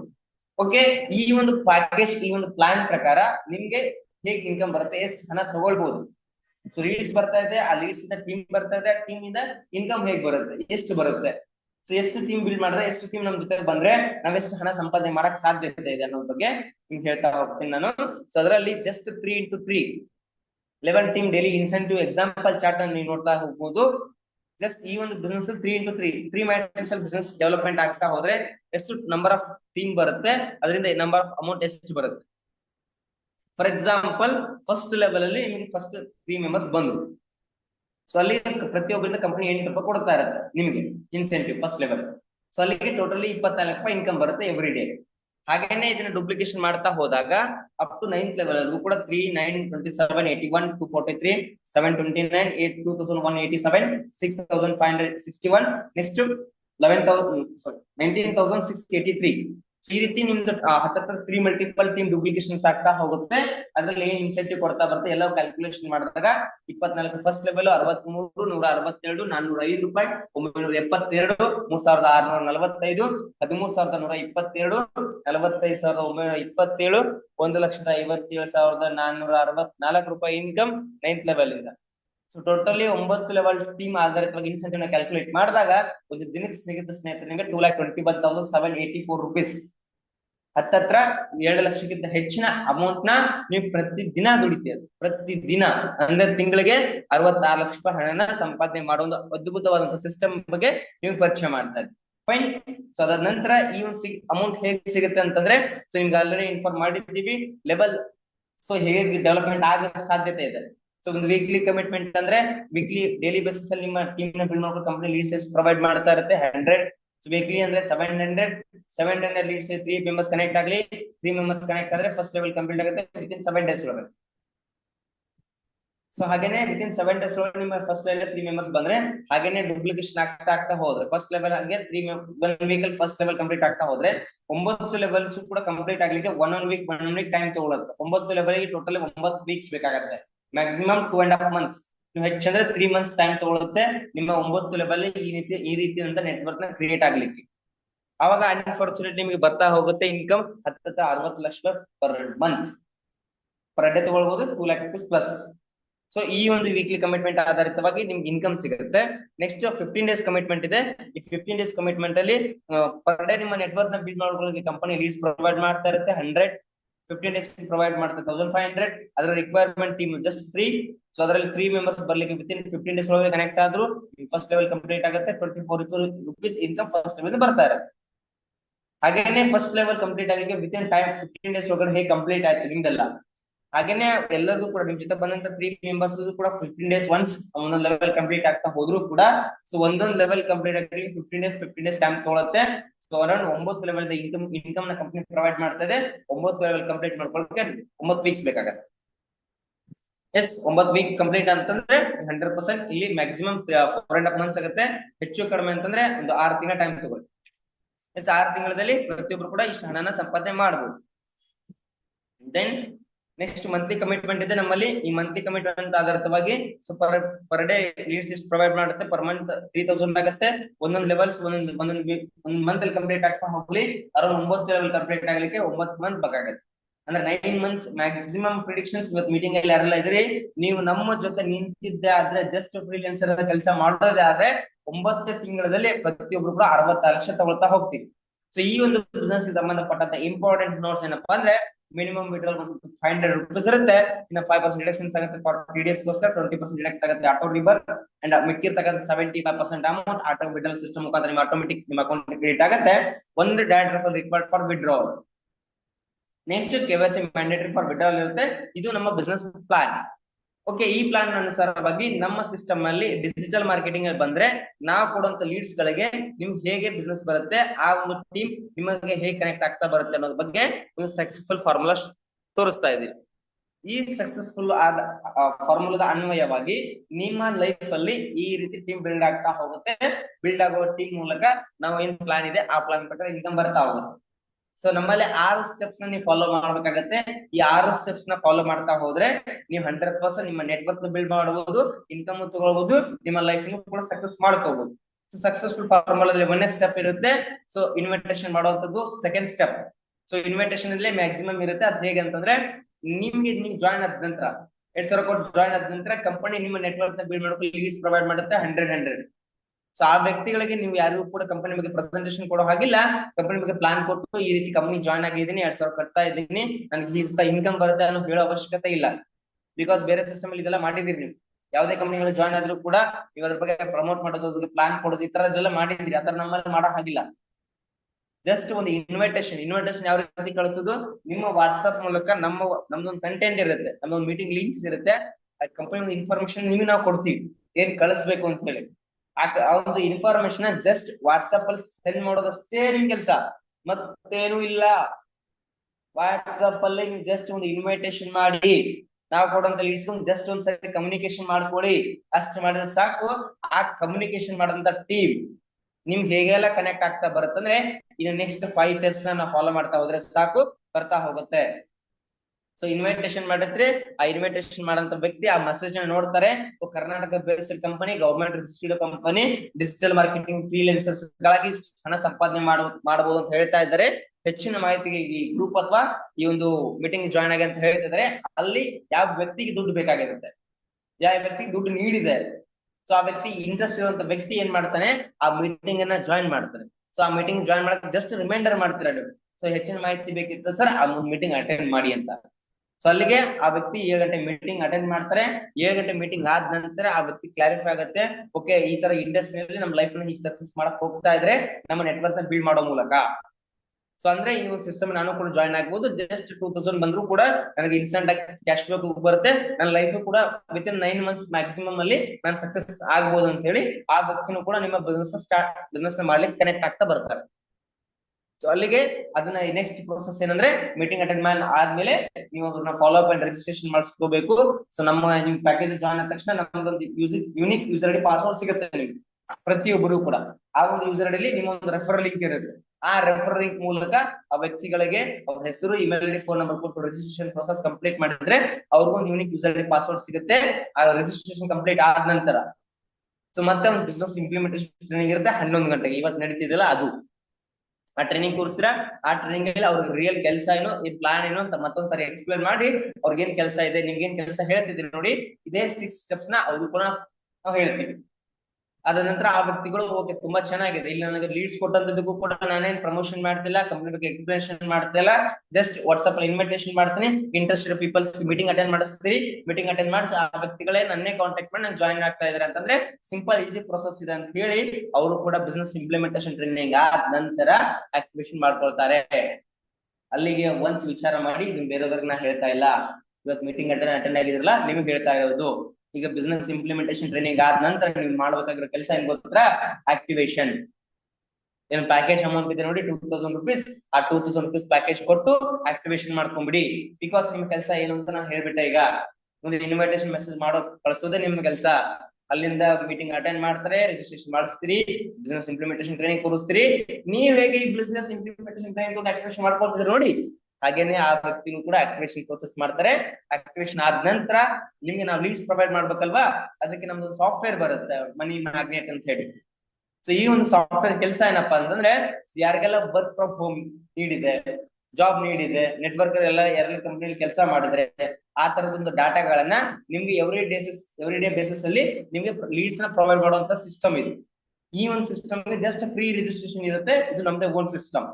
ಓಕೆ ಈ ಒಂದು ಪ್ಯಾಕೇಜ್ ಈ ಒಂದು ಪ್ಲಾನ್ ಪ್ರಕಾರ ನಿಮ್ಗೆ ಹೇಗೆ ಇನ್ಕಮ್ ಬರುತ್ತೆ, ಎಷ್ಟು ಹಣ ತಗೊಳ್ಬಹುದು ಸೊ ಲೀಡ್ಸ್ ಬರ್ತಾ ಇದೆ, ಆ ಲೀಡ್ಸ್ ಇಂದ ಟೀಮ್ ಬರ್ತಾ ಇದೆ ಟೀಮ್ ಇಂದ ಇನ್ಕಮ್ ಹೇಗ್ ಬರುತ್ತೆ, ಎಷ್ಟು ಬರುತ್ತೆ? ಸೊ ಎಷ್ಟು ಟೀಮ್ ಬಿಲ್ಡ್ ಮಾಡಿದ್ರೆ, ಎಷ್ಟು ಟೀಮ್ ನಮ್ ಜೊತೆ ಬಂದ್ರೆ ನಾವೆಷ್ಟು ಹಣ ಸಂಪಾದನೆ ಮಾಡಕ್ ಸಾಧ್ಯತೆ ಇದೆ ಅನ್ನೋ ಬಗ್ಗೆ ನಿಮ್ಗೆ ಹೇಳ್ತಾ ಹೋಗ್ತೀನಿ ನಾನು. ಸೊ ಅದರಲ್ಲಿ just three into three eleven team daily incentive example chart ಅನ್ನು ನೀವು ನೋಡ್ತಾ ಹೋಗ್ಬೋದು. ಜಸ್ಟ್ ಈ ಒಂದು business three into three three matrix business development ಆಗ್ತಾ ಹೋದ್ರೆ ಎಷ್ಟು ನಂಬರ್ ಆಫ್ ಟೀಮ್ ಬರುತ್ತೆ, ಅದರಿಂದ ನಂಬರ್ ಆಫ್ ಅಮೌಂಟ್ ಎಷ್ಟು ಬರುತ್ತೆ. ಫಾರ್ ಎಕ್ಸಾಂಪಲ್ ಫಸ್ಟ್ ಲೆವೆಲ್ ಅಲ್ಲಿ ನಿಮ್ಗೆ ಫಸ್ಟ್ ತ್ರೀ ಮೆಂಬರ್ಸ್ ಬಂದ್ರು. ಸೊ ಅಲ್ಲಿ ಪ್ರತಿಯೊಬ್ಬರಿಂದ ಕಂಪನಿ ಎಂಟು ರೂಪಾಯಿ ಕೊಡ್ತಾ ಇರುತ್ತೆ ನಿಮಗೆ ಇನ್ಸೆಂಟಿವ್ ಫಸ್ಟ್ ಲೆವೆಲ್ ಸೊ ಅಲ್ಲಿಗೆ ಟೋಟಲಿ ಇಪ್ಪತ್ನಾಲ್ಕು ರೂಪಾಯಿ ಇನ್ಕಮ್ ಬರುತ್ತೆ ಎವ್ರಿ ಡೇ ಹಾಗೇನೆ ಇದನ್ನ ಡೂಪ್ಲಿಕೇಶನ್ ಮಾಡ್ತಾ ಹೋದಾಗ ಅಪ್ ಟು ನೈನ್ತ್ ಲೆವೆಲ್ ಅಲ್ಲೂ ಕೂಡ three nine twenty seven eighty one two forty three seven twenty nine eight two thousand one eighty seven six thousand five hundred sixty one next eleven thousand sorry nineteen thousand six eighty three ಈ ರೀತಿ ನಿಮ್ದು ಹತ್ತತ್ರ three multiple team duplication ಆಗ್ತಾ ಹೋಗುತ್ತೆ. ಅದ್ರಲ್ಲಿ ಏನ್ incentive ಕೊಡ್ತಾ ಬರುತ್ತೆ ಎಲ್ಲ ಕ್ಯಾಲ್ಕುಲೇಷನ್ ಮಾಡಿದಾಗ ಇಪ್ಪತ್ನಾಲ್ಕು ಫಸ್ಟ್ ಲೆವೆಲ್ ಅರವತ್ ಮೂರು ನೂರ ಅರವತ್ತೆರಡು ನಾನ್ನೂರ ಐದು ರೂಪಾಯಿ, ಒಂಬೈನೂರ ಎಪ್ಪತ್ತೆರಡು, ಮೂರ್ ಸಾವಿರದ ಆರ್ನೂರ ನಲವತ್ತೈದು, ಹದಿಮೂರ್ ಸಾವಿರದ ನೂರ ಇಪ್ಪತ್ತೆರಡು, ನಲವತ್ತೈದು ಸಾವಿರದ ಒಂಬೈನೂರ ಇಪ್ಪತ್ತೇಳು, ಒಂದು ಲಕ್ಷದ ಐವತ್ತೇಳು ಸಾವಿರದ ನಾನ್ನೂರ ಅರವತ್ನಾಲ್ಕು ರೂಪಾಯಿ ಇನ್ಕಮ್ ನೈನ್ತ್ ಲೆವೆಲ್ ಇಂದ. ಸೊ ಟೋಟಲಿ ಒಂಬತ್ತು ಲೆವೆಲ್ ಟೀಮ್ ಆಧಾರಿತವಾಗಿ ಇನ್ಸೆಂಟಿವ್ನ ಕ್ಯಾಲ್ಕುಲೇಟ್ ಮಾಡಿದಾಗ ಒಂದು ದಿನಕ್ಕೆ ಸಿಗುತ್ತೆ ಸ್ನೇಹಿತರೆ ನಿಮಗೆ two lakh twenty one thousand seven eighty four rupees ಹತ್ತತ್ರ ಎರಡು ಲಕ್ಷಕ್ಕಿಂತ ಹೆಚ್ಚಿನ ಅಮೌಂಟ್ನ ನೀವು ಪ್ರತಿ ದಿನ ದುಡಿತೀರ. ಪ್ರತಿ ದಿನ ಅಂದ್ರೆ ತಿಂಗಳಿಗೆ ಅರವತ್ತಾರು ಲಕ್ಷ ರೂಪಾಯಿ ಹಣನ ಸಂಪಾದನೆ ಮಾಡೋ ಒಂದು ಅದ್ಭುತವಾದಂತ ಸಿಸ್ಟಮ್ ಬಗ್ಗೆ ನೀವು ಪರಿಚಯ ಮಾಡ್ತಾ ಫೈನ್ ಸೊ ಅದಾದ ನಂತರ ಈ ಒಂದು ಅಮೌಂಟ್ ಹೇಗೆ ಸಿಗುತ್ತೆ ಅಂತಂದ್ರೆ ಸೊ ನಿಮ್ಗೆ ಆಲ್ರೆಡಿ ಇನ್ಫಾರ್ಮ್ ಮಾಡಿದ್ದೀವಿ. ಲೆವೆಲ್ ಸೊ ಹೇಗೆ ಡೆವಲಪ್ಮೆಂಟ್ ಆಗೋ ಸಾಧ್ಯತೆ ಇದೆ. ಸೊ ಒಂದು ವೀಕ್ಲಿ ಕಮಿಟ್ಮೆಂಟ್ ಅಂದ್ರೆ ವೀಕ್ಲಿ ಡೈಲಿ ಬೇಸಿಸ್ ಅಲ್ಲಿ ನಿಮ್ಮ ಟೀಮ್ನ ಬಿಲ್ಡ್ ಮಾಡ್ಕೊಂಡು ಕಂಪ್ನಿ ಲೀಡ್ಸ್ ಪ್ರೊವೈಡ್ ಮಾಡ್ತಾ ಇರುತ್ತೆ ಹಂಡ್ರೆಡ್ ಸೊ ವೀಕ್ಲಿ ಅಂದ್ರೆ seven hundred seven hundred leads three members connect ಆಗಲಿ ತ್ರೀ ಮೆಂಬರ್ಸ್ ಕನೆಕ್ಟ್ ಆದ್ರೆ ಫಸ್ಟ್ ಲೆವೆಲ್ ಕಂಪ್ಲೀಟ್ ಆಗುತ್ತೆ ವಿತಿನ್ ಸೆವೆನ್ ಡೇಸ್ ಒಳಗೆ ಸೊ ಹಾಗೇನೆ ವಿತಿನ್ ಸೆವೆನ್ ಡೇಸ್ ಒಳಗೆ ನಿಮ್ಮ ಫಸ್ಟ್ ಲೆವೆಲ್ ತ್ರೀ ಮೆಂಬರ್ಸ್ ಬಂದ್ರೆ ಹಾಗೇನೆ ಡೂಪ್ಲಿಕೇಶನ್ ಆಗ್ತಾ ಆಗ್ತಾ ಹೋದ್ರೆ ಫಸ್ಟ್ ಲೆವೆಲ್ ಹಾಗೆ ತ್ರೀ ಒನ್ ವೀಕ್ ಅಲ್ಲಿ ಫಸ್ಟ್ ಲೆವೆಲ್ ಕಂಪ್ಲೀಟ್ ಆಗ್ತಾ ಹೋದ್ರೆ ಒಂಬತ್ತು ಲೆವೆಲ್ಸ್ ಕೂಡ ಕಂಪ್ಲೀಟ್ ಆಗ್ಲಿಕ್ಕೆ one one week one one week time ತಗೊಳುತ್ತೆ. ಒಂಬತ್ತು ಲೆವೆಲ್ ಟೋಟಲ್ ಒಂಬತ್ತು ವೀಕ್ಸ್ ಬೇಕಾಗುತ್ತೆ. Maximum two and half months ನೀವು ಹೆಚ್ಚಂದ್ರೆ ತ್ರೀ ಮಂತ್ಸ್ ಟೈಮ್ ತಗೊಳುತ್ತೆ. ನಿಮ್ಮ ಒಂಬತ್ತು ಲೆವೆಲ್ ಈ ರೀತಿ, ಈ ರೀತಿಯಿಂದ ನೆಟ್ವರ್ಕ್ನ ಕ್ರಿಯೇಟ್ ಆಗ್ಲಿಕ್ಕೆ. ಅವಾಗ ಅನ್ಫಾರ್ಚುನೇಟ್ ನಿಮಗೆ ಬರ್ತಾ ಹೋಗುತ್ತೆ ಇನ್ಕಮ್ ಹತ್ತ ಅರವತ್ತು lakh per month per day ತಗೊಳ್ಬಹುದು two lakh rupees plus so ಈ ಒಂದು ವೀಕ್ಲಿ ಕಮಿಟ್ಮೆಂಟ್ ಆಧಾರಿತವಾಗಿ ನಿಮ್ಗೆ ಇನ್ಕಮ್ ಸಿಗುತ್ತೆ. ನೆಕ್ಸ್ಟ್ ಫಿಫ್ಟೀನ್ ಡೇಸ್ ಕಮಿಟ್ಮೆಂಟ್ ಇದೆ. ಈ ಫಿಫ್ಟೀನ್ ಡೇಸ್ ಕಮಿಟ್ಮೆಂಟ್ ಅಲ್ಲಿ ಪರ್ ಡೇ ನಿಮ್ಮ ನೆಟ್ವರ್ಕ್ನ ಬಿಲ್ಡ್ ಮಾಡ್ಕೊಳ್ಳೋಕೆ ಕಂಪನಿ ಲೀಡ್ಸ್ ಪ್ರೊವೈಡ್ ಮಾಡ್ತಾ ಇರುತ್ತೆ. ಹಂಡ್ರೆಡ್ ಫಿಫ್ಟೀನ್ ಡೇಸ್ ಪ್ರೊವೈಡ್ ಮಾಡ್ತಾರೆ ತೌಸಂಡ್ ಫೈವ್ ಹಂಡ್ರೆಡ್ ಅದರ requirement team just three so ಅದರಲ್ಲಿ ತ್ರೀ ಮೆಂಬರ್ಸ್ ಬರ್ಲಿಕ್ಕೆ ವಿತಿನ್ ಫಿಫ್ಟೀನ್ ಡೇಸ್ ಒಳಗೆ ಕನೆಕ್ಟ್ ಆದ್ರೂ ಫಸ್ಟ್ ಲೆವೆಲ್ ಕಂಪ್ಲೀಟ್ ಆಗುತ್ತೆ. Twenty four rupees income first level ಬರ್ತಾ ಇರುತ್ತೆ. ಹಾಗೇನೆ ಫಸ್ಟ್ ಲೆವೆಲ್ ಕಂಪ್ಲೀಟ್ ಆಗಲಿಕ್ಕೆ ವಿತಿನ್ ಟೈಮ್ ಫಿಫ್ಟೀನ್ ಡೇಸ್ ಒಳಗಡೆ ಹೇಗೆ ಕಂಪ್ಲೀಟ್ ಆಯ್ತು ನಿಮ್ದೆಲ್ಲ. ಹಾಗೇನೆ ಎಲ್ಲರಿಗೂ ಕೂಡ ನಿಮ್ ಜೊತೆ ಬಂದಂತ ತ್ರೀ ಮೆಂಬರ್ಸ್ ಕೂಡ ಫಿಫ್ಟೀನ್ ಡೇಸ್ ಒನ್ಸ್ ಒಂದೊಂದು ಲೆವೆಲ್ ಕಂಪ್ಲೀಟ್ ಆಗ್ತಾ ಹೋದ್ರು ಕೂಡ ಸೊ ಒಂದೊಂದು ಲೆವೆಲ್ ಕಂಪ್ಲೀಟ್ ಆಗಿ fifteen days fifteen days time ತಗೊಳುತ್ತೆ. ಅರೌಂಡ್ ಒಂಬತ್ತು ಲೆವೆಲ್ ಇನ್ಕಮ್ ಇನ್ಕಮ್ನ ಕಂಪ್ನಿ ಪ್ರೊವೈಡ್ ಮಾಡ್ತಾ ಇದೆ. ಒಂಬತ್ತು ಲೆವೆಲ್ ಕಂಪ್ಲೀಟ್ ಮಾಡ್ಕೊಳ್ಳೋಕೆ ಒಂಬತ್ತು ವೀಕ್ಸ್ ಬೇಕಾಗತ್ತೆ. ಎಸ್ ಒಂಬತ್ತು ವೀಕ್ ಕಂಪ್ಲೀಟ್ ಅಂತಂದ್ರೆ ಹಂಡ್ರೆಡ್ ಪರ್ಸೆಂಟ್ ಇಲ್ಲಿ maximum four and half months ಆಗುತ್ತೆ. ಹೆಚ್ಚು ಕಡಿಮೆ ಅಂತಂದ್ರೆ ಒಂದು ಆರು ತಿಂಗಳ ಟೈಮ್ ತಗೊಳ್ಳಿ. ಎಸ್ ಆರು ತಿಂಗಳಲ್ಲಿ ಪ್ರತಿಯೊಬ್ರು ಕೂಡ ಇಷ್ಟು ಹಣನ ಸಂಪಾದನೆ ಮಾಡಬಹುದು ದೆನ್ ನೆಕ್ಸ್ಟ್ ಮಂತ್ಲಿ ಕಮಿಟ್ಮೆಂಟ್ ಇದೆ ನಮ್ಮಲ್ಲಿ. ಈ ಮಂತ್ಲಿ ಕಮಿಟ್ಮೆಂಟ್ ಆಧಾರಿತವಾಗಿ so per per day leads ಇಷ್ಟು ಪ್ರೊವೈಡ್ ಮಾಡುತ್ತೆ. ಪರ್ ಮಂತ್ ತ್ರೀ ತೌಸಂಡ್ ಆಗುತ್ತೆ. ಒಂದೊಂದು ಲೆವೆಲ್ಸ್ ಒಂದೊಂದು ಒಂದೊಂದು ಒಂದ್ ಮಂತ್ ಅಲ್ಲಿ ಕಂಪ್ಲೀಟ್ ಆಗ್ತಾ ಹೋಗ್ಲಿ. ಅರೌಂಡ್ ಒಂಬತ್ತು ಲೆವೆಲ್ ಕಂಪ್ಲೀಟ್ ಆಗ್ಲಿಕ್ಕೆ ಒಂಬತ್ತು ಮಂತ್ ಬೇಕಾಗುತ್ತೆ ಅಂದ್ರೆ ನೈನ್ ಮಂತ್ಸ್ ಮ್ಯಾಕ್ಸಿಮಮ್ ಪ್ರಿಡಿಕ್ಷನ್ಸ್ ಇವತ್ತು ಮೀಟಿಂಗ್ ಅಲ್ಲಿ ಯಾರೆಲ್ಲ ಇದ್ರಿ ನೀವು ನಮ್ಮ ಜೊತೆ ನಿಂತಿದ್ದೆ ಆದ್ರೆ ಜಸ್ಟ್ ಫ್ರೀಲೆನ್ಸರ್ ಕೆಲಸ ಮಾಡೋದೇ ಆದ್ರೆ ಒಂಬತ್ತು ತಿಂಗಳಲ್ಲಿ ಪ್ರತಿಯೊಬ್ಬರು ಕೂಡ ಅರವತ್ತಾರು ಲಕ್ಷ ತಗೊಳ್ತಾ ಹೋಗ್ತೀವಿ. ಸೊ ಈ ಒಂದು ಬಿಸ್ನೆಸ್ ಸಂಬಂಧಪಟ್ಟಂತ ಇಂಪಾರ್ಟೆಂಟ್ ನೋಟ್ಸ್ ಏನಪ್ಪಾ ಅಂದ್ರೆ ಮಿನಿಮಮ್ ವಿಡ್ರಾಲ್ ಬಂದು ಫೈವ್ ಹಂಡ್ರೆಡ್ ರುಪೀಸ್ ಇರುತ್ತೆ. ಇನ್ನು ಫೈವ್ ಪರ್ಸೆಂಟ್ ಡಿಡಕ್ಷನ್ಸ್ ಆಗುತ್ತೆ. ಟಿ ಡಿ ಎಸ್ಗೋಸ್ಕರ ಟ್ವೆಂಟಿ ಪರ್ಸೆಂಟ್ ಡಿಡಕ್ಟ್ ಆಗುತ್ತೆ. ಆಟೋ ರಿಬರ್ and ಮಿಕ್ಕಿರ್ತಕ್ಕಂಥ seventy five percent amount auto withdrawal system ಮುಖಾಂತರ ನಿಮ್ಮ ಆಟೋಮೆಟಿಕ್ ನಿಮ್ಮ ಅಕೌಂಟ್ ಕ್ರೆಡಿಟ್ ಆಗುತ್ತೆ. ಒಂದು direct refer required for withdrawal next KYC mandatory for withdrawal ಇರುತ್ತೆ. ಇದು ನಮ್ಮ ಬಿಸ್ನೆಸ್ ಪ್ಲಾನ್ ಓಕೆ ಈ ಪ್ಲಾನ್ ಅನುಸಾರವಾಗಿ ನಮ್ಮ ಸಿಸ್ಟಮ್ ಅಲ್ಲಿ ಡಿಜಿಟಲ್ ಮಾರ್ಕೆಟಿಂಗ್ ಅಲ್ಲಿ ಬಂದ್ರೆ ನಾವು ಕೊಡುವಂತ ಲೀಡ್ಸ್ ಗಳಿಗೆ ನಿಮ್ಗೆ ಹೇಗೆ ಬಿಸ್ನೆಸ್ ಬರುತ್ತೆ, ಆ ಒಂದು ಟೀಮ್ ನಿಮಗೆ ಹೇಗೆ ಕನೆಕ್ಟ್ ಆಗ್ತಾ ಬರುತ್ತೆ ಅನ್ನೋದ್ರ ಬಗ್ಗೆ ಒಂದು ಸಕ್ಸಸ್ಫುಲ್ ಫಾರ್ಮುಲಾ ತೋರಿಸ್ತಾ ಇದೀವಿ ಈ ಸಕ್ಸಸ್ಫುಲ್ ಆದ ಫಾರ್ಮುಲಾದ ಅನ್ವಯವಾಗಿ ನಿಮ್ಮ ಲೈಫ್ ಅಲ್ಲಿ ಈ ರೀತಿ ಟೀಮ್ ಬಿಲ್ಡ್ ಆಗ್ತಾ ಹೋಗುತ್ತೆ. ಬಿಲ್ಡ್ ಆಗೋ ಟೀಮ್ ಮೂಲಕ ನಾವು ಏನ್ ಪ್ಲಾನ್ ಇದೆ, ಆ ಪ್ಲಾನ್ ಪ್ರಕಾರ ಇನ್ಕಮ್ ಬರ್ತಾ ಹೋಗುತ್ತೆ. ಸೊ ನಮ್ಮಲ್ಲಿ ಆರು ಸ್ಟೆಪ್ಸ್ನ ನೀವು ಫಾಲೋ ಮಾಡ್ಬೇಕಾಗತ್ತೆ. ಈ ಆರು ಸ್ಟೆಪ್ಸ್ನ ಫಾಲೋ ಮಾಡ್ತಾ ಹೋದ್ರೆ ನೀವು ಹಂಡ್ರೆಡ್ ಪರ್ಸೆಂಟ್ ನಿಮ್ಮ ನೆಟ್ವರ್ಕ್ ಬಿಲ್ಡ್ ಮಾಡಬಹುದು ಇನ್ಕಮ್ ತಗೊಳ್ಬಹುದು ನಿಮ್ಮ ಲೈಫ್ ಕೂಡ ಸಕ್ಸಸ್ ಮಾಡ್ಕೋಬಹುದು ಸಕ್ಸಸ್ಫುಲ್ ಫಾರ್ಮುಲಾದಲ್ಲಿ ಒಂದೇ ಸ್ಟೆಪ್ ಇರುತ್ತೆ. ಸೊ ಇನ್ವಿಟೇಷನ್ ಮಾಡುವಂತದ್ದು ಸೆಕೆಂಡ್ ಸ್ಟೆಪ್ ಸೊ ಇನ್ವಿಟೇಷನ್ ಅಲ್ಲಿ ಮ್ಯಾಕ್ಸಿಮಮ್ ಇರುತ್ತೆ. ಅದ್ ಹೇಗೆ ಅಂತಂದ್ರೆ ನಿಮ್ಗೆ ನೀವು ಜಾಯ್ನ್ ಆದ ನಂತರ, ಎರಡ್ ಸಾವಿರ ಕೋಟಿ ಜಾಯ್ನ್ ಆದ ನಂತರ ಕಂಪನಿ ನಿಮ್ಮ ನೆಟ್ವರ್ಕ್ನ ಬಿಲ್ಡ್ ಮಾಡೋಕೆ ಲೀಡ್ಸ್ ಪ್ರೊವೈಡ್ ಮಾಡುತ್ತೆ ಹಂಡ್ರೆಡ್ ಹಂಡ್ರೆಡ್ ಸೊ ಆ ವ್ಯಕ್ತಿಗಳಿಗೆ ನೀವು ಯಾರಿಗೂ ಕೂಡ ಕಂಪನಿ ಬಗ್ಗೆ ಪ್ರೆಸೆಂಟೇಷನ್ ಕೊಡೋ ಹಾಗಿಲ್ಲ. ಕಂಪನಿ ಬಗ್ಗೆ ಪ್ಲಾನ್ ಕೊಟ್ಟು ಈ ರೀತಿ ಕಂಪನಿ ಜಾಯ್ನ್ ಆಗಿದ್ದೀನಿ, ಎರಡ್ ಸಾವಿರ ಕಟ್ತಾ ಇದ್ದೀನಿ. ನನಗೆ ಈ ಇನ್ಕಮ್ ಬರುತ್ತೆ ಅನ್ನೋ ಹೇಳೋ ಅವಶ್ಯಕತೆ ಇಲ್ಲ. ಬಿಕಾಸ್ ಬೇರೆ ಸಿಸ್ಟಮ್ ಅಲ್ಲಿ ಇದೆಲ್ಲ ಮಾಡಿದಿರಿ ನೀವು. ಯಾವುದೇ ಕಂಪನಿಗಳು ಜಾಯ್ನ್ ಆದ್ರೂ ಕೂಡ ನೀವು ಅದ್ರ ಬಗ್ಗೆ ಪ್ರಮೋಟ್ ಮಾಡೋದು ಪ್ಲಾನ್ ಕೊಡೋದು ಈ ತರದ್ದೆಲ್ಲ ಮಾಡಿದ್ರಿ ಆತರ ನಮ್ಮಲ್ಲಿ ಮಾಡೋ ಹಾಗಿಲ್ಲ. ಜಸ್ಟ್ ಒಂದು ಇನ್ವಿಟೇಷನ್ ಇನ್ವಿಟೇಷನ್ ಯಾವ ರೀತಿ ಕಳಿಸೋದು? ನಿಮ್ಮ ವಾಟ್ಸ್ಆಪ್ ಮೂಲಕ ನಮ್ಮ ನಮ್ದೊಂದು ಕಂಟೆಂಟ್ ಇರುತ್ತೆ. ನಮ್ದೊಂದು ಮೀಟಿಂಗ್ ಲಿಂಕ್ಸ್ ಇರುತ್ತೆ. ಕಂಪನಿ ಇನ್ಫಾರ್ಮೇಶನ್ ನೀವು ನಾವು ಕೊಡ್ತೀವಿ. ಏನ್ ಕಳಿಸ್ಬೇಕು ಅಂತ ಹೇಳಿ. ಆ ಒಂದು ಇನ್ಫಾರ್ಮೇಶನ್ ಜಸ್ಟ್ ವಾಟ್ಸ್ಆಪ್ ಅಲ್ಲಿ ಸೆಂಡ್ ಮಾಡೋದಷ್ಟೇ ನಿಮ್ ಕೆಲಸ. ಮತ್ತೇನು ಇಲ್ಲ. ವಾಟ್ಸ್ಆಪ್ ಅಲ್ಲಿ ನೀವು ಜಸ್ಟ್ ಒಂದು ಇನ್ವಿಟೇಷನ್ ಮಾಡಿ, ನಾವು ಕೊಡುವಂತ ಲೀಡ್ಸ್ ಜಸ್ಟ್ ಒಂದ್ ಸರಿ ಕಮ್ಯುನಿಕೇಶನ್ ಮಾಡ್ಕೊಳ್ಳಿ ಅಷ್ಟು ಮಾಡಿದ್ರೆ ಸಾಕು. ಆ ಕಮ್ಯುನಿಕೇಶನ್ ಮಾಡಿದಂತ ಟೀಮ್ ನಿಮ್ಗೆ ಹೇಗೆಲ್ಲ ಕನೆಕ್ಟ್ ಆಗ್ತಾ ಬರುತ್ತಂದ್ರೆ, ಇನ್ನು ನೆಕ್ಸ್ಟ್ ಫೈವ್ ಟೆಪ್ಸ್ನ ಫಾಲೋ ಮಾಡ್ತಾ ಹೋದ್ರೆ ಸಾಕು, ಬರ್ತಾ ಹೋಗುತ್ತೆ. ಸೊ ಇನ್ವಿಟೇಷನ್ ಮಾಡಿದ್ರೆ, ಆ ಇನ್ವಿಟೇಷನ್ ಮಾಡಂತ ವ್ಯಕ್ತಿ ಆ ಮೆಸೇಜ್ ನೋಡ್ತಾರೆ. Karnataka based company government registered company digital marketing freelancers ಗಳಾಗಿ ಹಣ ಸಂಪಾದನೆ ಮಾಡ ಮಾಡಬಹುದು ಅಂತ ಹೇಳ್ತಾ ಇದ್ದಾರೆ. ಹೆಚ್ಚಿನ ಮಾಹಿತಿಗೆ ಈ ಗ್ರೂಪ್ ಅಥವಾ ಈ ಒಂದು ಮೀಟಿಂಗ್ ಜಾಯಿನ್ ಆಗಿ ಅಂತ ಹೇಳ್ತಿದ್ರೆ ಅಲ್ಲಿ ಯಾವ ವ್ಯಕ್ತಿಗೆ ದುಡ್ಡು ಬೇಕಾಗಿರುತ್ತೆ? ಯಾವ ವ್ಯಕ್ತಿಗೆ ದುಡ್ಡು ನೀಡಿದೆ? ಸೊ ಆ ವ್ಯಕ್ತಿ ಇಂಟ್ರೆಸ್ಟ್ ಇರುವಂತ ವ್ಯಕ್ತಿ ಏನ್ ಮಾಡ್ತಾನೆ? ಆ ಮೀಟಿಂಗ್ ಅನ್ನ ಜಾಯಿನ್ ಮಾಡ್ತಾನೆ. ಸೊ ಆ ಮೀಟಿಂಗ್ ಜಾಯಿನ್ ಮಾಡಕ್ ಜಸ್ಟ್ ರಿಮೈಂಡರ್ ಮಾಡ್ತಾರೆ ಸೊ ಹೆಚ್ಚಿನ ಮಾಹಿತಿ ಬೇಕಿತ್ತು ಸರ್, ಆ ಮೀಟಿಂಗ್ ಅಟೆಂಡ್ ಮಾಡಿ ಅಂತ. ಸೊ ಅಲ್ಲಿಗೆ ಆ ವ್ಯಕ್ತಿ ಏಳು ಗಂಟೆ ಮೀಟಿಂಗ್ ಅಟೆಂಡ್ ಮಾಡ್ತಾರೆ. ಏಳು ಗಂಟೆ ಮೀಟಿಂಗ್ ಆದ ನಂತರ ಆ ವ್ಯಕ್ತಿ ಕ್ಲಾರಿಫೈ ಆಗುತ್ತೆ ಓಕೆ ಈ ತರ ಇಂಡಸ್ಟ್ರಿಯಲ್ಲಿ ನಮ್ಮ ಲೈಫ್ನ ಸಕ್ಸಸ್ ಮಾಡಕ್ ಹೋಗ್ತಾ ಇದ್ರೆ ನಮ್ಮ ನೆಟ್ವರ್ಕ್ನ ಬಿಲ್ಡ್ ಮಾಡೋ ಮೂಲಕ. ಸೊ ಅಂದ್ರೆ ಈ ಒಂದು ಸಿಸ್ಟಮ್ ನಾನು ಕೂಡ ಜಾಯ್ನ್ ಆಗ್ಬಹುದು ಜಸ್ಟ್ ಟೂ ತೌಸಂಡ್ ಬಂದ್ರು ಕೂಡ ನನಗೆ ಇನ್ಸ್ಟೆಂಟ್ ಆಗಿ ಕ್ಯಾಶ್ ಫ್ಲೋ ಬರುತ್ತೆ. ನನ್ನ ಲೈಫ್ ಕೂಡ within nine months maximum ಅಲ್ಲಿ ನಾನು ಸಕ್ಸಸ್ ಆಗ್ಬಹುದು ಅಂತ ಹೇಳಿ ಆ ವ್ಯಕ್ತಿನೂ ಕೂಡ ನಿಮ್ಮ ಬಿಸ್ನೆಸ್ ಸ್ಟಾರ್ಟ್ ಬಿಸ್ನೆಸ್ ಮಾಡ್ಲಿಕ್ಕೆ ಕನೆಕ್ಟ್ ಆಗ್ತಾ ಬರ್ತಾರೆ. ಸೊ ಅಲ್ಲಿಗೆ ಅದನ್ನ ನೆಕ್ಸ್ಟ್ ಪ್ರೊಸೆಸ್ ಏನಂದ್ರೆ ಮೀಟಿಂಗ್ ಅಟೆಂಡ್ ಮಾಡಿ, ಆದ್ಮೇಲೆ ನೀವು ಅದನ್ನ ಫಾಲೋ ಅಪ್ ಅಂಡ್ ರಿಜಿಸ್ಟ್ರೇಷನ್ ಮಾಡಿಸ್ಕೋಬೇಕು. ಸೊ ನಮ್ಮ ನಿಮ್ ಪ್ಯಾಕೇಜ್ ಜಾಯ್ನ್ ಆದ ತಕ್ಷಣ ನಮ್ದೊಂದು ಯೂಸಿಕ್ ಯೂನಿಕ್ ಯೂಸರ್ ಐಡಿ ಪಾಸ್ವರ್ಡ್ ಸಿಗುತ್ತೆ ನಿಮ್ಗೆ. ಪ್ರತಿಯೊಬ್ಬರು ಕೂಡ. ಆ ಒಂದು ಯೂಸರ್ ಐಡಿ ನಿಮ್ಮ ಒಂದು ರೆಫರ್ ಲಿಂಕ್ ಇರುತ್ತೆ. ಆ ರೆಫರ್ ಲಿಂಕ್ ಮೂಲಕ ಆ ವ್ಯಕ್ತಿಗಳಿಗೆ ಅವ್ರ ಹೆಸರು ಇಮೇಲ್ ಐಡಿ ಫೋನ್ ನಂಬರ್ ಕೊಟ್ಟು ರಿಜಿಸ್ಟ್ರೇಷನ್ ಪ್ರೊಸೆಸ್ ಕಂಪ್ಲೀಟ್ ಮಾಡಿದ್ರೆ ಅವ್ರಿಗೊಂದು ಯೂನಿಕ್ ಯೂಸರ್ ಐಡಿ ಪಾಸ್ವರ್ಡ್ ಸಿಗುತ್ತೆ. ಆ ರಿಜಿಸ್ಟ್ರೇಷನ್ ಕಂಪ್ಲೀಟ್ ಆದ ನಂತರ. ಸೊ ಮತ್ತೆ ಒಂದು ಬಿಸ್ನೆಸ್ ಇಂಪ್ಲಿಮೆಂಟೇಷನ್ ಟ್ರೈನಿಂಗ್ ಇರುತ್ತೆ ಹನ್ನೊಂದು ಗಂಟೆಗೆ. ಇವತ್ತು ನಡೀತಿದೆಯಲ್ಲ ಅದು. ಆ ಟ್ರೈನಿಂಗ್ ಕೂರಿಸ್ತೀರಾ ಆ ಟ್ರೈನಿಂಗ್ ಅಲ್ಲಿ ಅವ್ರಿಗೆ ರಿಯಲ್ ಕೆಲಸ ಏನು, ಈ ಪ್ಲಾನ್ ಏನು ಅಂತ ಮತ್ತೊಂದ್ ಸರಿ ಎಕ್ಸ್ಪ್ಲೇನ್ ಮಾಡಿ ಅವ್ರಿಗೆ ಏನ್ ಕೆಲಸ ಇದೆ ನಿಮ್ಗೆ ಏನ್ ಕೆಲಸ ಹೇಳ್ತಿದ್ದೀರಿ ನೋಡಿ, ಇದೇ ಸಿಕ್ಸ್ ಸ್ಟೆಪ್ಸ್ನ ಅವ್ರಿಗೂ ಕೂಡ ನಾವು ಹೇಳ್ತೀವಿ. ಅದ ನಂತರ ಆ ವ್ಯಕ್ತಿಗಳು, ಓಕೆ, ತುಂಬಾ ಚೆನ್ನಾಗಿದೆ. ಇಲ್ಲಿ ನನಗೆ ಲೀಡ್ಸ್ ಕೊಟ್ಟಂತದಕ್ಕೂ ಕೂಡ ನಾನೇನ್ ಪ್ರಮೋಷನ್ ಮಾಡ್ತಿಲ್ಲ ಕಂಪ್ನಿ ಬಗ್ಗೆ ಎಕ್ಸ್ಪ್ಲೇಷನ್ ಮಾಡ್ತಿಲ್ಲ. ಜಸ್ಟ್ ವಾಟ್ಸ್ಆಪ್ ಅಲ್ಲಿ ಇನ್ವಿಟೇಷನ್ ಮಾಡ್ತೀನಿ. ಇಂಟ್ರೆಸ್ಟೆಡ್ ಪೀಪಲ್ಸ್ ಮೀಟಿಂಗ್ ಅಟೆಂಡ್ ಮಾಡಿಸ್ತೀರಿ. ಮೀಟಿಂಗ್ ಅಟೆಂಡ್ ಮಾಡಿಸಿ ಆ ವ್ಯಕ್ತಿಗಳೇ ನನ್ನೇ ಕಾಂಟ್ಯಾಕ್ಟ್ ಮಾಡಿ ನಾನು ಜಾಯಿನ್ ಆಗ್ತಾ ಇದಾರೆ ಅಂತಂದ್ರೆ ಸಿಂಪಲ್ ಈಸಿ ಪ್ರೊಸೆಸ್ ಇದೆ ಅಂತ ಹೇಳಿ ಅವರು ಕೂಡ ಬಿಸ್ನೆಸ್ ಇಂಪ್ಲಿಮೆಂಟೇಷನ್ ಟ್ರೈನಿಂಗ್ ಆದ ನಂತರ ಆಕ್ಟಿವೇಶನ್ ಮಾಡ್ಕೊಳ್ತಾರೆ. ಅಲ್ಲಿಗೆ ಒನ್ಸ್ ವಿಚಾರ ಮಾಡಿ ಇದನ್ನ ಬೇರೆಯವ್ರಿಗೆ ನಾ ಹೇಳ್ತಾ ಇಲ್ಲ. ಇವತ್ತು ಮೀಟಿಂಗ್ ಅಟೆಂಡ್ ಅಟೆಂಡ್ ಆಗಿರಲ್ಲ ನಿಮಗೆ ಹೇಳ್ತಾ ಇರೋದು. ಈಗ ಬಿಸ್ನೆಸ್ ಇಂಪ್ಲಿಮೆಂಟೇಶನ್ ಟ್ರೈನಿಂಗ್ ಆದ ನಂತರ ನೀವು ಮಾಡ್ಬೇಕಾಗಿರೋ ಕೆಲಸ ಏನ್ ಗೊತ್ತಾ? ಆಕ್ಟಿವೇಶನ್ ಏನು ಪ್ಯಾಕೇಜ್ ಅಮೌಂಟ್ ಇದೆ ನೋಡಿ ಟೂ ತೌಸಂಡ್ ರುಪೀಸ್ ಆ ಟೂ ತೌಸಂಡ್ ರುಪೀಸ್ ಪ್ಯಾಕೇಜ್ ಕೊಟ್ಟು ಆಕ್ಟಿವೇಶನ್ ಮಾಡ್ಕೊಂಡ್ಬಿಡಿ ಬಿಕಾಸ್ ನಿಮ್ ಕೆಲಸ ಏನು ಅಂತ ನಾನು ಹೇಳ್ಬಿಟ್ಟೆ ಈಗ. ಒಂದು ಇನ್ವಿಟೇಷನ್ ಮೆಸೇಜ್ ಮಾಡೋ, ಕಳಿಸೋದೇ ನಿಮ್ ಕೆಲಸ. ಅಲ್ಲಿಂದ ಮೀಟಿಂಗ್ ಅಟೆಂಡ್ ಮಾಡ್ತಾರೆ ರಿಜಿಸ್ಟ್ರೇಷನ್ ಮಾಡಿಸ್ತೀರಿ ಬಿಸ್ನೆಸ್ ಇಂಪ್ಲಿಮೆಂಟೇಷನ್ ಟ್ರೈನಿಂಗ್ ಕೊಡಿಸ್ತೀರಿ. ನೀವ್ ಹೇಗೆ ಈ ಬಿಸ್ನೆಸ್ ಇಂಪ್ಲಿಮೆಂಟೇಷನ್ ಟ್ರೈನಿಂಗ್ ಆಕ್ಟಿವೇಶನ್ ಮಾಡ್ಕೊಳ್ತೀರಿ ನೋಡಿ. ಹಾಗೇನೆ ಆ ವ್ಯಕ್ತಿಗೂ ಕೂಡ ಆಕ್ಟಿವೇಶನ್ ಪ್ರೋಸೆಸ್ ಮಾಡ್ತಾರೆ. ಆಕ್ಟಿವೇಶನ್ ಆದ ನಂತರ ನಿಮ್ಗೆ ನಾವು ಲೀಡ್ಸ್ ಪ್ರೊವೈಡ್ ಮಾಡ್ಬೇಕಲ್ವಾ? ಅದಕ್ಕೆ ನಮ್ದು ಸಾಫ್ಟ್ವೇರ್ ಬರುತ್ತೆ ಮನಿ ಮ್ಯಾಗ್ನೆಟ್ ಅಂತ ಹೇಳಿ. ಸೊ ಈ ಒಂದು ಸಾಫ್ಟ್ವೇರ್ ಕೆಲಸ ಏನಪ್ಪಾ ಅಂತಂದ್ರೆ, ಯಾರಿಗೆಲ್ಲ ವರ್ಕ್ ಫ್ರಮ್ ಹೋಮ್ ನೀಡಿದೆ ಜಾಬ್ ನೀಡಿದೆ ನೆಟ್ವರ್ಕ್ ಎಲ್ಲ ಎಲ್ಲ ಕಂಪನಿಯಲ್ಲಿ ಕೆಲಸ ಮಾಡಿದ್ರೆ, ಆ ತರದೊಂದು ಡಾಟಾಗಳನ್ನ ನಿಮ್ಗೆ every days every day basis ಅಲ್ಲಿ ನಿಮ್ಗೆ ಲೀಡ್ಸ್ನ ಪ್ರೊವೈಡ್ ಮಾಡುವಂತ ಸಿಸ್ಟಮ್ ಇದು. ಈ ಒಂದು ಸಿಸ್ಟಮ್ ಜಸ್ಟ್ ಫ್ರೀ ರಿಜಿಸ್ಟ್ರೇಷನ್ ಇರುತ್ತೆ, ಇದು ನಮ್ದೇ ಓನ್ ಸಿಸ್ಟಮ್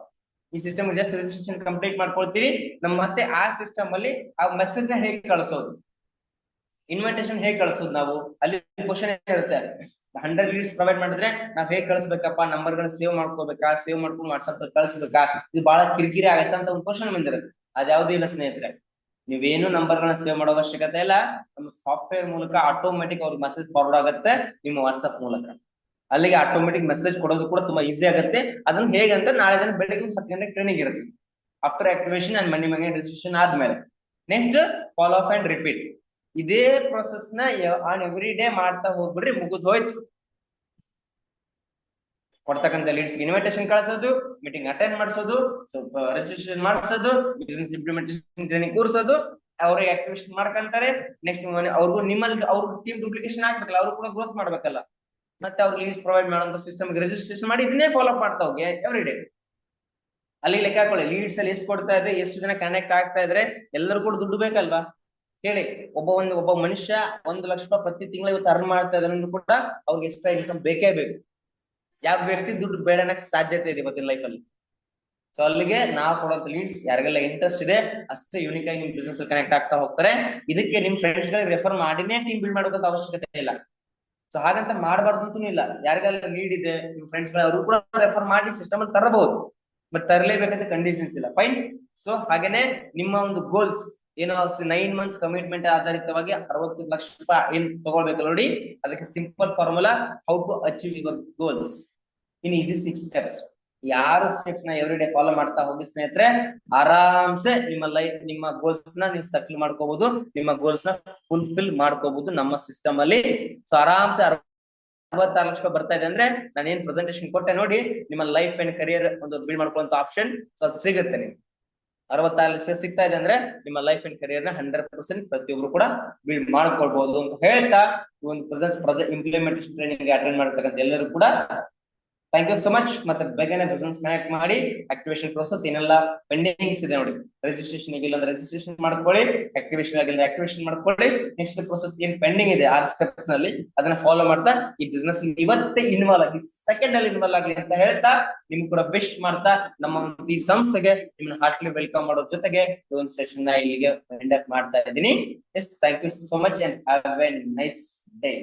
ಈ ಸಿಸ್ಟಮ್ ಜಸ್ಟ್ ರಿಜಿಸ್ಟ್ರೇಷನ್ ಕಂಪ್ಲೀಟ್ ಮಾಡ್ಕೊಳ್ತೀರಿ, ನಮ್ ಮತ್ತೆ ಆ ಸಿಸ್ಟಮ್ ಅಲ್ಲಿ ಆ ಮೆಸೇಜ್ನ ಹೇಗೆ ಕಳಿಸೋದು? ಇನ್ವಿಟೇಷನ್ ಹೇಗೆ ಕಳಿಸೋದು ನಾವು? ಅಲ್ಲಿ ಕ್ವಶನ್ ಇರುತ್ತೆ. ಹಂಡ್ರೆಡ್ ಲೀಡ್ಸ್ ಪ್ರೊವೈಡ್ ಮಾಡಿದ್ರೆ ನಾವ್ ಹೇಗ್ ಕಳಿಸ್ಬೇಕಪ್ಪ? ನಂಬರ್ ಗಳನ್ನ ಸೇವ್ ಮಾಡ್ಕೋಬೇಕಾ ಸೇವ್ ಮಾಡ್ಕೊಂಡು ವಾಟ್ಸ್ಆಪ್ ಕಳಿಸ್ಬೇಕಾ? ಇದು ಬಹಳ ಕಿರಿಕಿರಿ ಆಗತ್ತ ಅಂತ ಒಂದು ಕ್ವಶನ್ ಬಂದಿರುತ್ತೆ ಅದ್ಯಾವ್ದು ಇಲ್ಲ ಸ್ನೇಹಿತರೆ. ನೀವೇನು ನಂಬರ್ ಗಳನ್ನ ಸೇವ್ ಮಾಡೋ ಅವಶ್ಯಕತೆ ಇಲ್ಲ. ನಮ್ಮ ಸಾಫ್ಟ್ವೇರ್ ಮೂಲಕ ಆಟೋಮೆಟಿಕ್ ಅವ್ರಿಗೆ ಮೆಸೇಜ್ ಫಾರ್ವರ್ಡ್ ಆಗುತ್ತೆ ನಿಮ್ಮ ವಾಟ್ಸ್ಆಪ್ ಮೂಲಕ. ಅಲ್ಲಿಗೆ ಆಟೋಮೆಟಿಕ್ ಮೆಸೇಜ್ ಕೊಡೋದು ಕೂಡ ತುಂಬಾ ಈಸಿ ಆಗುತ್ತೆ. ಅದನ್ನ ಹೇಗೆ ಅಂತ ನಾಳೆ ದಿನ ಬೆಳಿಗ್ಗೆ ಹತ್ತು ಗಂಟೆಗೆ ಟ್ರೈನಿಂಗ್ ಇರುತ್ತೆ. After activation and money money registration ಆದ್ಮೇಲೆ. Next follow up and repeat ಇದೇ ಪ್ರೊಸೆಸ್ನ ಆನ್ ಎವ್ರಿ ಡೇ ಮಾಡ್ತಾ ಹೋಗ್ಬಿಡ್ರಿ, ಮುಗಿದ್ ಹೋಯ್ತು. ಕೊಡ್ತಕ್ಕಂಥ ಲೀಡ್ಸ್ ಇನ್ವಿಟೇಷನ್ ಕಳಿಸೋದು ಮೀಟಿಂಗ್ ಅಟೆಂಡ್ ಮಾಡಿಸೋದು ಸ್ವಲ್ಪ ರಿಜಿಸ್ಟ್ರೇಷನ್ ಮಾಡಿಸೋದು ಬಿಸ್ನೆಸ್ ಇಂಪ್ಲಿಮೆಂಟೇಷನ್ ಟ್ರೈನಿಂಗ್ ಕೂರಿಸೋದು, ಅವ್ರಿಗೆ ಆಕ್ಟಿವೇಶನ್ ಮಾಡ್ಕೊಂತಾರೆ. ನೆಕ್ಸ್ಟ್ ಅವ್ರಿಗೂ ನಿಮ್ಮಲ್ಲಿ ಅವ್ರ ಟೀಮ್ ಡುಪ್ಲಿಕೇಶನ್ ಆಗ್ಬೇಕಲ್ಲ ಅವ್ರು ಕೂಡ ಗ್ರೋತ್ ಮಾಡ್ಬೇಕಲ್ಲ. ಮತ್ತೆ ಅವ್ರಿಗೆ ಲೀಡ್ಸ್ ಪ್ರೊವೈಡ್ ಮಾಡುವಂತ ಸಿಸ್ಟಮ್ ರಿಜಿಸ್ಟ್ರೇಷನ್ ಮಾಡಿ ಇದನ್ನೇ ಫಾಲೋ ಅಪ್ ಮಾಡ್ತಾ ಹೋಗಿ ಎವ್ರಿ ಡೇ ಅಲ್ಲಿ ಲೆಕ್ಕ ಹಾಕೊಳ್ಳಿ ಲೀಡ್ಸ್ ಅಲ್ಲಿ ಎಷ್ಟು ಕೊಡ್ತಾ ಇದೆ, ಎಷ್ಟು ಜನ ಕನೆಕ್ಟ್ ಆಗ್ತಾ ಇದ್ರೆ ಎಲ್ಲರೂ ಕೂಡ ದುಡ್ಡು ಬೇಕಲ್ವಾ? ಹೇಳಿ, ಒಬ್ಬ ಒಂದು, ಒಬ್ಬ ಮನುಷ್ಯ ಒಂದು ಲಕ್ಷ ರೂಪಾಯಿ ಪ್ರತಿ ತಿಂಗಳು ಇವತ್ತು ಅರ್ನ್ ಮಾಡ್ತಾ ಇದ್ರೆ ಕೂಡ ಅವ್ರಿಗೆ ಎಕ್ಸ್ಟ್ರಾ ಇನ್ಕಮ್ ಬೇಕೇ ಬೇಕು. ಯಾವ ವ್ಯಕ್ತಿ ದುಡ್ಡು ಬೇಡ ಸಾಧ್ಯತೆ ಇದೆ ಇವತ್ತಿನ ಲೈಫ್ ಅಲ್ಲಿ. ಸೊ ಅಲ್ಲಿಗೆ ನಾವು ಕೊಡುವಂತ ಲೀಡ್ಸ್ ಯಾರಿಗೆಲ್ಲ ಇಂಟ್ರೆಸ್ಟ್ ಇದೆ, ಅಷ್ಟೇ ಯೂನಿಕ್ ಆಗಿ ನಿಮ್ ಬಿಸ್ನೆಸ್ ಕನೆಕ್ಟ್ ಆಗ್ತಾ ಹೋಗ್ತಾರೆ. ಇದಕ್ಕೆ ನಿಮ್ ಫ್ರೆಂಡ್ಸ್ ಗಳಿಗೆ ರೆಫರ್ ಮಾಡಿನೇ ಟೀಮ್ ಬಿಲ್ಡ್ ಮಾಡೋದಂತ ಅವಶ್ಯಕತೆ ಇಲ್ಲ. ಸೊ ಹಾಗಂತ ಮಾಡಬಾರ್ದು ಅಂತೂ ಇಲ್ಲ. ಯಾರಿಗೆಲ್ಲ ನೀಡ್ ಇದೆ ನಿಮ್ ಫ್ರೆಂಡ್ಸ್ ಅವರು ಕೂಡ ರೆಫರ್ ಮಾಡಿ ಸಿಸ್ಟಮ್ ಅಲ್ಲಿ ತರಬಹುದು ಬಟ್ ತರಲೇಬೇಕಂತ ಕಂಡೀಷನ್ಸ್ ಇಲ್ಲ. ಫೈನ್ ಸೊ ಹಾಗೇನೆ ನಿಮ್ಮ ಒಂದು ಗೋಲ್ಸ್ ಏನೋ ನೈನ್ ಮಂತ್ಸ್ ಕಮಿಟ್ಮೆಂಟ್ ಆಧಾರಿತವಾಗಿ ಅರವತ್ತು ಲಕ್ಷ ರೂಪಾಯಿ ಏನ್ ತಗೊಳ್ಬೇಕು ನೋಡಿ. ಅದಕ್ಕೆ simple formula how to achieve your goals in ಇದು ಸಿಕ್ಸ್ ಸ್ಟೆಪ್ಸ್ ಯಾರು ಸ್ಟೆಪ್ಸ್ನ ಎವ್ರಿ ಡೇ ಫಾಲೋ ಮಾಡ್ತಾ ಹೋಗಿ ಸ್ನೇಹಿತರೆ, ಆರಾಮ್ಸೆ ನಿಮ್ಮ ಲೈಫ್ ನಿಮ್ಮ ಗೋಲ್ಸ್ನ ನೀವು ಸಕ್ಲ್ ಮಾಡ್ಕೋಬಹುದು ನಿಮ್ಮ ಗೋಲ್ಸ್ನ ಫುಲ್ಫಿಲ್ ಮಾಡ್ಕೋಬಹುದು ನಮ್ಮ ಸಿಸ್ಟಮ್ ಅಲ್ಲಿ. ಸೊ ಆರಾಮ್ಸೆ ಅರವತ್ತಾರು ಲಕ್ಷ ಬರ್ತಾ ಇದೆ ಅಂದ್ರೆ ನಾನು ಏನ್ ಪ್ರೆಸೆಂಟೇಶನ್ ಕೊಟ್ಟೆ ನೋಡಿ, ನಿಮ್ಮ ಲೈಫ್ ಅಂಡ್ ಕರಿಯರ್ ಒಂದು ಬಿಲ್ಡ್ ಮಾಡ್ಕೊಳ್ಳುವಂತ ಆಪ್ಷನ್ ಸೊ, ಅದು ಸಿಗುತ್ತೆ ನಿಮ್ಗೆ. ಅರವತ್ತಾರು ಲಕ್ಷ ಸಿಗ್ತಾ ಇದೆ ಅಂದ್ರೆ ನಿಮ್ಮ ಲೈಫ್ ಅಂಡ್ ಕರಿಯರ್ನ ಹಂಡ್ರೆಡ್ ಪರ್ಸೆಂಟ್ ಪ್ರತಿಯೊಬ್ರು ಕೂಡ ಬಿಲ್ಡ್ ಮಾಡ್ಕೊಳ್ಬಹುದು ಅಂತ ಹೇಳ್ತಾ ಒಂದು ಪ್ರೆಸೆನ್ಸ್ ಇಂಪ್ಲಿಮೆಂಟೇಷನ್ ಟ್ರೈನಿಂಗ್ ಅಟೆಂಡ್ ಮಾಡ್ತಕ್ಕಂಥ ಎಲ್ಲರೂ ಕೂಡ ಥ್ಯಾಂಕ್ ಯು ಸೊ ಮಚ್ ಮತ್ತೆ ಬೇಗನೆ ಬಿಸ್ನೆಸ್ ಕನೆಕ್ಟ್ ಮಾಡಿ ಆಕ್ಟಿವೇಶನ್ ಪ್ರೋಸೆಸ್ ಏನೆಲ್ಲ ಪೆಂಡಿಂಗ್ಸ್ ಇದೆ ನೋಡಿ. ರಿಜಿಸ್ಟ್ರೇಷನ್ ಆಗಿಲ್ಲ ಅಂದ್ರೆ ರಿಜಿಸ್ಟ್ರೇಷನ್ ಮಾಡ್ಕೊಳ್ಳಿ. ಆಕ್ಟಿವೇಶನ್ ಆಗಿಲ್ಲ ಆಕ್ಟಿವೇಶನ್ ಮಾಡ್ಕೊಳ್ಳಿ. ನೆಕ್ಸ್ಟ್ ಪ್ರೋಸೆಸ್ ಏನ್ ಪೆಂಡಿಂಗ್ ಇದೆ, ಆರ್ ಸ್ಟೆಪ್ಸ್ನಲ್ಲಿ ಅದನ್ನ ಫಾಲೋ ಮಾಡ್ತಾ ಈ ಬಿಸ್ನೆಸ್ ಇವತ್ತೇ ಇನ್ವಾಲ್ವ್ ಆಗಿ ಸೆಕೆಂಡ್ ಅಲ್ಲಿ ಇನ್ವಾಲ್ವ್ ಆಗಲಿ ಅಂತ ಹೇಳ್ತಾ ನಿಮ್ ಕೂಡ ಬೆಸ್ಟ್ ಮಾಡ್ತಾ ನಮ್ಮ ಈ ಸಂಸ್ಥೆಗೆ ನಿಮ್ಮನ್ನ ಹಾರ್ಟ್ಲಿ ವೆಲ್ಕಮ್ ಮಾಡೋ ಜೊತೆಗೆ ಈ ಒಂದು ಸೆಷನ್ನ ಇಲ್ಲಿಗೆ ಎಂಡ್ ಅಪ್ ಮಾಡ್ತಾ ಇದ್ದೀನಿ. Yes thank you so much and have a nice day